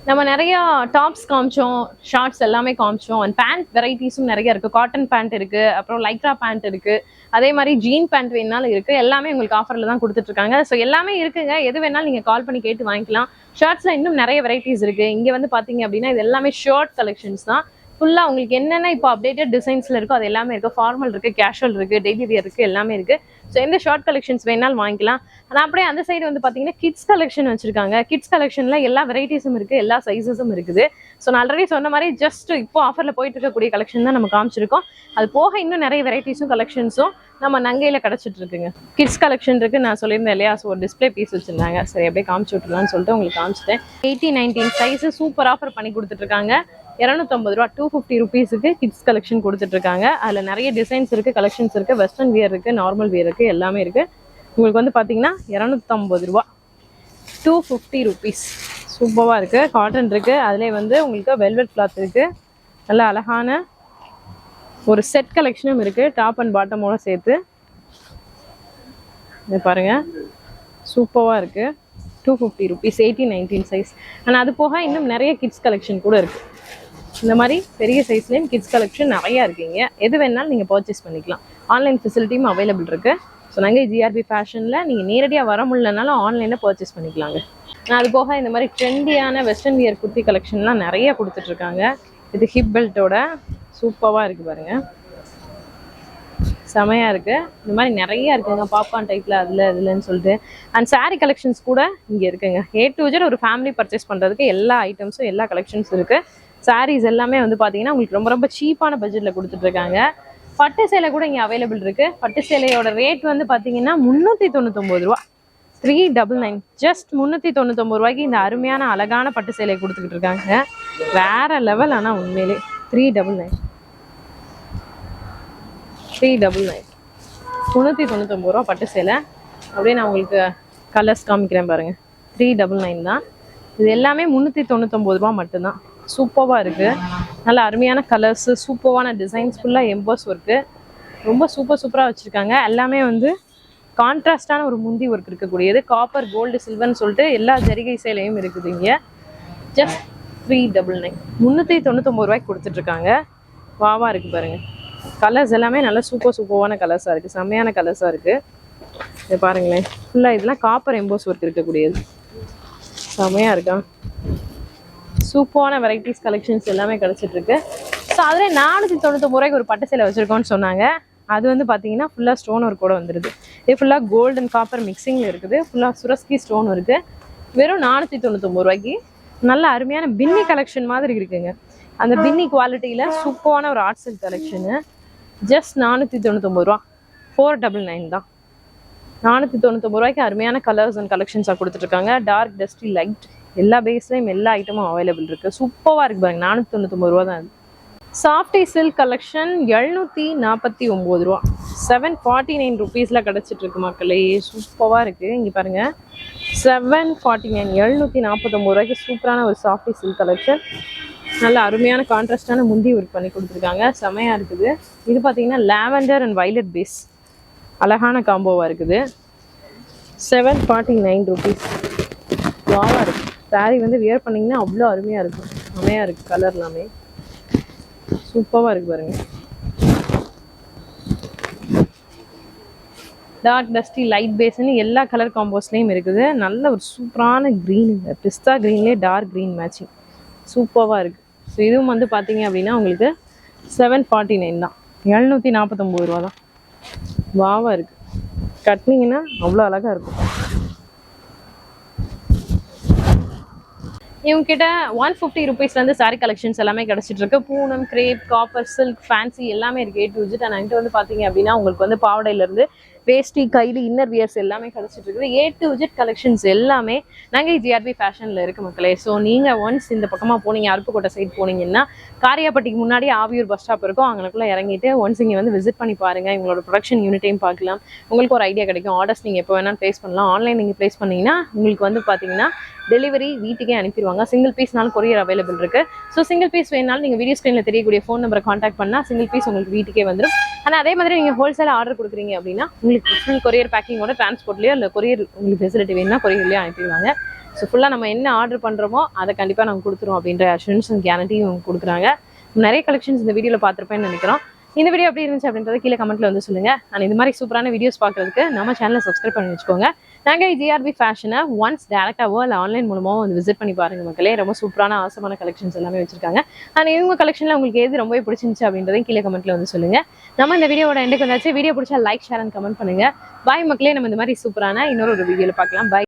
நம்ம நிறைய டாப்ஸ் காமிச்சோம் ஷார்ட்ஸ் எல்லாமே காமிச்சோம். அண்ட் பேண்ட் வெரைட்டிஸும் நிறைய இருக்கு. காட்டன் பேண்ட் இருக்கு அப்புறம் லைக்ரா பேண்ட் இருக்கு. அதே மாதிரி ஜீன் பேண்ட் வேணாலும் இருக்கு. எல்லாமே உங்களுக்கு ஆஃபர்ல தான் கொடுத்துட்டு இருக்காங்க ஸோ எல்லாமே இருக்குங்க. எது வேணாலும் நீங்க கால் பண்ணி கேட்டு வாங்கிக்கலாம். ஷர்ட்ஸ்ல இன்னும் நிறைய வெரைட்டிஸ் இருக்கு. இங்க வந்து பாத்தீங்க அப்படின்னா இது எல்லாமே ஷர்ட் கலெக்ஷன்ஸ் தான். ஃபுல்லாக உங்களுக்கு என்னென்ன இப்போ அப்டேட்டட் டிசைன்ஸில் இருக்கோ அது எல்லாமே இருக்குது ஃபார்மல் இருக்குது கேஷுவல் இருக்குது டெய்லி வியர் இருக்குது எல்லாமே இருக்குது ஸோ எந்த ஷார்ட் கலெக்ஷன்ஸ் வேணாலும் வாங்கிக்கலாம். ஆனால் அப்படியே அந்த சைடு வந்து பார்த்தீங்கன்னா கிட்ஸ் கலெக்ஷன் வச்சிருக்காங்க. கிட்ஸ் கலெக்ஷனில் எல்லா வெரைட்டிஸும் இருக்குது எல்லா சைஸஸும் இருக்குது. ஸோ நான் ஆல்ரெடி சொன்ன மாதிரி ஜஸ்ட் இப்போ ஆஃபரில் போயிட்டு இருக்கக்கூடிய கலெக்ஷன் தான் நம்ம காமிச்சிருக்கோம். அது போக இன்னும் நிறைய வெரைட்டிஸும் கலெக்ஷன்ஸும் நம்ம நங்கையில் கிடச்சிட்டு இருக்குங்க. கிட்ஸ் கலெக்ஷன் இருக்குது நான் சொல்லியிருந்தேன் இல்லையா? ஸோ ஒரு டிஸ்ப்ளே பீஸ் வச்சுருந்தாங்க. சரி அப்படியே காமிச்சு விட்டுலாம்னு சொல்லிட்டு உங்களுக்கு காமிச்சிட்டேன். Eighty nineteen size super offer பண்ணி கொடுத்துட்ருக்காங்க இரநூத்தம்பது ரூபா டூ ஃபிஃப்டி ருபீஸுக்கு கிட்ஸ் கலெக்ஷன் கொடுத்துட்டு இருக்காங்க அதில் நிறைய டிசைன்ஸ் இருக்குது கலெக்ஷன்ஸ் இருக்குது வெஸ்டர்ன் வியர் இருக்குது நார்மல் வியர் இருக்குது எல்லாமே இருக்குது உங்களுக்கு வந்து பார்த்தீங்கன்னா இரநூத்தம்பது ரூபா டூ ஃபிஃப்டி ருபீஸ் சூப்பராக இருக்குது காட்டன் இருக்குது அதிலே வந்து உங்களுக்கு வெல்வெட் கிளாத் இருக்குது நல்ல அழகான ஒரு செட் கலெக்ஷனும் இருக்குது டாப் அண்ட் பாட்டமோட சேர்த்து. இது பாருங்கள் சூப்பராக இருக்குது two fifty rupees eighteen nineteen size ஆனால் அது போக இன்னும் நிறைய கிட்ஸ் கலெக்ஷன் கூட இருக்குது இந்த மாதிரி பெரிய சைஸ்லேயும் கிட்ஸ் கலெக்ஷன் நிறையா இருக்குங்க. எது வேணாலும் நீங்கள் பர்ச்சேஸ் பண்ணிக்கலாம். ஆன்லைன் ஃபெசிலிட்டியும் அவைலபிள் இருக்குது ஸோ நாங்கள் ஜிஆர்பி ஃபேஷனில் நீங்கள் நேரடியாக வர முடியலனாலும் ஆன்லைனில் பர்ச்சேஸ் பண்ணிக்கலாங்க. நான் அது போக இந்த மாதிரி ட்ரெண்டியான வெஸ்டர்ன் வியர் குர்த்தி கலெக்ஷன்லாம் நிறைய கொடுத்துட்ருக்காங்க. இது ஹிப் பெல்ட்டோட சூப்பராக இருக்குது பாருங்கள் செமையாக இருக்குது இந்த மாதிரி நிறையா இருக்குங்க. பாப்கார்ன் டைப்பில் அதில் இதுலன்னு சொல்லிட்டு. அண்ட் சாரீ கலெக்ஷன்ஸ் கூட இங்கே இருக்குங்க. ஏ டு ஜெட் ஒரு ஃபேமிலி பர்ச்சேஸ் பண்ணுறதுக்கு எல்லா ஐட்டம்ஸும் எல்லா கலெக்ஷன்ஸ் இருக்குது சாரீஸ் எல்லாமே வந்து பார்த்தீங்கன்னா உங்களுக்கு ரொம்ப ரொம்ப சீப்பான பட்ஜெட்டில் கொடுத்துட்ருக்காங்க. பட்டு சேலை கூட இங்கே அவைலபிள் இருக்கு. பட்டு சேலையோட ரேட் வந்து பார்த்தீங்கன்னா முந்நூற்றி தொண்ணூத்தொம்பது ரூபா. த்ரீ டபுள் நைன் ஜஸ்ட் முந்நூற்றி தொண்ணூத்தொம்பது ரூபாய்க்கு இந்த அருமையான அழகான பட்டு சேலை கொடுத்துக்கிட்டு இருக்காங்க. வேற லெவல் ஆனால் உண்மையிலே three double nine three double nine முந்நூற்றி தொண்ணூத்தொம்பது ரூபா பட்டு சேலை. அப்படியே நான் உங்களுக்கு கலர்ஸ் காமிக்கிறேன் பாருங்க. த்ரீ டபுள் நைன் தான். இது எல்லாமே முந்நூற்றி தொண்ணூத்தொம்பது ரூபா மட்டும்தான். சூப்பராக இருக்குது நல்ல அருமையான கலர்ஸு சூப்பரான டிசைன்ஸ் ஃபுல்லாக எம்போஸ் ஒர்க்கு ரொம்ப சூப்பர் சூப்பராக வச்சுருக்காங்க. எல்லாமே வந்து கான்ட்ராஸ்டான ஒரு முந்தி ஒர்க் இருக்கக்கூடியது. காப்பர் கோல்டு சில்வர்னு சொல்லிட்டு எல்லா ஜரிகை சேலையும் இருக்குது இங்கே. ஜஸ்ட் த்ரீ டபுள் நைன் முந்நூற்றி தொண்ணூத்தொம்பது ரூபாய்க்கு கொடுத்துட்ருக்காங்க வாவா இருக்குது பாருங்கள் கலர்ஸ் எல்லாமே நல்ல சூப்பர் சூப்பரான கலர்ஸாக இருக்குது செம்மையான கலர்ஸாக இருக்குது இதை பாருங்களேன். ஃபுல்லாக இதெல்லாம் காப்பர் எம்போஸ் ஒர்க் இருக்கக்கூடியது. செம்மையாக இருக்கா? சூப்பரான வெரைட்டிஸ் கலெக்ஷன்ஸ் எல்லாமே கிடச்சிட்டு இருக்கு ஸோ அதில் நானூற்றி தொண்ணூத்தொம்பது ரூபாய்க்கு ஒரு பட்டு சேலை வச்சுருக்கோன்னு சொன்னாங்க. அது வந்து பார்த்தீங்கன்னா ஃபுல்லாக ஸ்டோன் ஒரு கூட வந்துடுது இது ஃபுல்லாக கோல்டு அண்ட் காப்பர் மிக்சிங்கில் இருக்குது. ஃபுல்லாக சுரஸ்கி ஸ்டோன் இருக்குது வெறும் நானூற்றி தொண்ணூத்தொம்பது ரூபாய்க்கு. நல்ல அருமையான பின்னி கலெக்ஷன் மாதிரி இருக்குங்க. அந்த பின்னி குவாலிட்டியில் சூப்பரான ஒரு ஆர்ட் செல் கலெக்ஷனு ஜஸ்ட் நானூற்றி தொண்ணூத்தொம்பது ரூபா. ஃபோர் டபுள் நைன் தான். நானூற்றி தொண்ணூத்தொம்பது ரூபாய்க்கு அருமையான கலர்ஸ் அண்ட் கலெக்ஷன்ஸாக கொடுத்துட்ருக்காங்க. டார்க் டஸ்டி லைட் எல்லா பேஸ்லையும் எல்லா ஐட்டமும் அவைலபிள் இருக்குது சூப்பராக இருக்குது பாருங்க. நானூற்றி தொண்ணூத்தொம்பது ரூபா தான் அது. சாஃப்டி சில்க் கலெக்ஷன் எழுநூற்றி நாற்பத்தி ஒம்பது ரூபா. செவன் ஃபார்ட்டி நைன் ருபீஸில் கிடச்சிட்ருக்கு மக்களே. சூப்பராக இருக்குது இங்கே பாருங்கள் செவன் ஃபார்ட்டி நைன் எழுநூற்றி நாற்பத்தொம்பது ரூபாய்க்கு சூப்பரான ஒரு சாஃப்டி சில்க் கலெக்ஷன் நல்ல அருமையான கான்ட்ராஸ்டான முந்தி ஒர்க் பண்ணி கொடுத்துருக்காங்க. செமையாக இருக்குது. இது பார்த்தீங்கன்னா லாவெண்டர் அண்ட் வைலட் பேஸ் அழகான காம்போவாக இருக்குது. செவன் ஃபார்ட்டி நைன் ருபீஸ் வாவாக இருக்குது சாரீ வந்து வியர் பண்ணிங்கன்னா அவ்வளோ அருமையாக இருக்கும். அமையாக இருக்குது கலர் எல்லாமே. சூப்பராக இருக்குது பாருங்க. டார்க் டஸ்டி லைட் பேஸ்னு எல்லா கலர் காம்போஸ்லேயும் இருக்குது. நல்ல ஒரு சூப்பரான க்ரீனுங்க பிஸ்தா க்ரீன்லேயே டார்க் க்ரீன் மேட்சிங் சூப்பராக இருக்குது ஸோ இதுவும் வந்து பார்த்தீங்க அப்படின்னா உங்களுக்கு செவன் ஃபார்ட்டி நைன் தான். எழுநூற்றி நாற்பத்தொம்பது ரூபா தான் வாவாக இருக்குது கட்டினீங்கன்னா அவ்வளோ அழகாக இருக்கும். இவங்க கிட்ட ஒன் ஃபிஃப்டி ருபீஸ்லேருந்து சாரி கலெக்ஷன்ஸ் எல்லாமே கிடச்சிட்டு இருக்கு Poonam crepe copper silk fancy எல்லாமே இருக்கு ஏ டு விஜிட் அண்ட் அங்கிட்ட வந்து பார்த்தீங்க அப்படின்னா உங்களுக்கு வந்து பாவடையிலேருந்து வேஷ்டி கைலி இன்னர் வியர்ஸ் எல்லாமே கிடச்சிட்டு இருக்குது. ஏ டு விஜிட் கலெக்ஷன்ஸ் எல்லாமே நாங்கள் ஜிஆர்பி ஃபேஷனில் இருக்கு மக்களே. ஸோ நீங்கள் ஒன்ஸ் இந்த பக்கமாக போனீங்க அருப்புக்கோட்டை சைட் போனீங்கன்னா காரியாப்பட்டிக்கு முன்னாடி ஆவியூர் பஸ் ஸ்டாப் இருக்கும். அங்கனக்குள்ளே இறங்கிட்டு ஒன்ஸ் இங்கே வந்து விசிட் பண்ணி பாருங்க. இவங்களோட ப்ரொடக்ஷன் யூனிட்டையும் பார்க்கலாம். உங்களுக்கு ஒரு ஐடியா கிடைக்கும். ஆர்டர்ஸ் நீங்கள் எப்போ வேணாலும் ப்ளேஸ் பண்ணலாம். ஆன்லைன் நீங்கள் ப்ளேஸ் பண்ணீங்கன்னா உங்களுக்கு வந்து பார்த்தீங்கன்னா டெலிவரி வீட்டுக்கே அனுப்பிடுவாங்க சிங்கிள் பீஸ்னாலும் கொரியர் அவைலபிள் இருக்கு. ஸோ சிங்கிள் பீஸ் வேணாலும் நீங்கள் வீடியோ ஸ்க்ரீனில் தெரியக்கூடிய ஃபோன் நம்பரை காண்டாக்ட் பண்ணால் சிங்கிள் பீஸ் உங்களுக்கு வீட்டுக்கே வந்துடும் ஆனால் அதே மாதிரி நீங்கள் ஹோல்சேல் ஆர்டர் கொடுக்குறீங்க அப்படின்னா உங்களுக்கு ஃபுல் கொரியர் பேக்கிங்கோட டிரான்ஸ்போர்ட்லேயோ இல்லை கொரியர் உங்களுக்கு ஃபெசிலிட்டி வேணும்னா கொரியர்லேயே அனுப்பிடுவாங்க. ஸோ ஃபுல்லாக நம்ம என்ன ஆர்டர் பண்ணுறோமோ அதை கண்டிப்பாக நாங்கள் கொடுத்துருவோம் அப்படின்ற அஷூரன்ஸ் அண்ட் கேரண்டியும் கொடுக்குறாங்க. நிறைய கலெக்ஷன்ஸ் இந்த வீடியோவில் பார்த்துருப்பேன்னு நினைக்கிறோம். இந்த வீடியோ எப்படி இருந்துச்சு அப்படின்றத கீழே கமெண்ட்ல வந்து சொல்லுங்கள் அண்ட் இந்த மாதிரி சூப்பரான வீடியோஸ் பார்க்குறதுக்கு நம்ம சேனலை சப்ஸ்கிரைப் பண்ணி வச்சுக்கோங்க. நாங்கள் ஜிஆர்பி ஃபேஷனை ஒன்ஸ் டேரெக்டாகவோ இல்லை ஆன்லைன் மூலமாக வந்து விசிட் பண்ணி பாருங்க மக்களே. ரொம்ப சூப்பரான ஆசமான கலெக்ஷன்ஸ் எல்லாமே வச்சிருக்காங்க. அண்ட் இவங்க கலெக்ஷனில் உங்களுக்கு எது ரொம்பவே பிடிச்சிருந்துச்சு அப்படின்றதையும் கீழே கமெண்ட்ல வந்து சொல்லுங்க. நம்ம இந்த வீடியோட எண்டுக்கு வந்தாச்சு. வீடியோ பிடிச்சா லைக் ஷேர் அண்ட் கமெண்ட் பண்ணுங்க. பாய் மக்களே. நம்ம இந்த மாதிரி சூப்பரான இன்னொரு ஒரு வீடியோவில் பார்க்கலாம். பாய்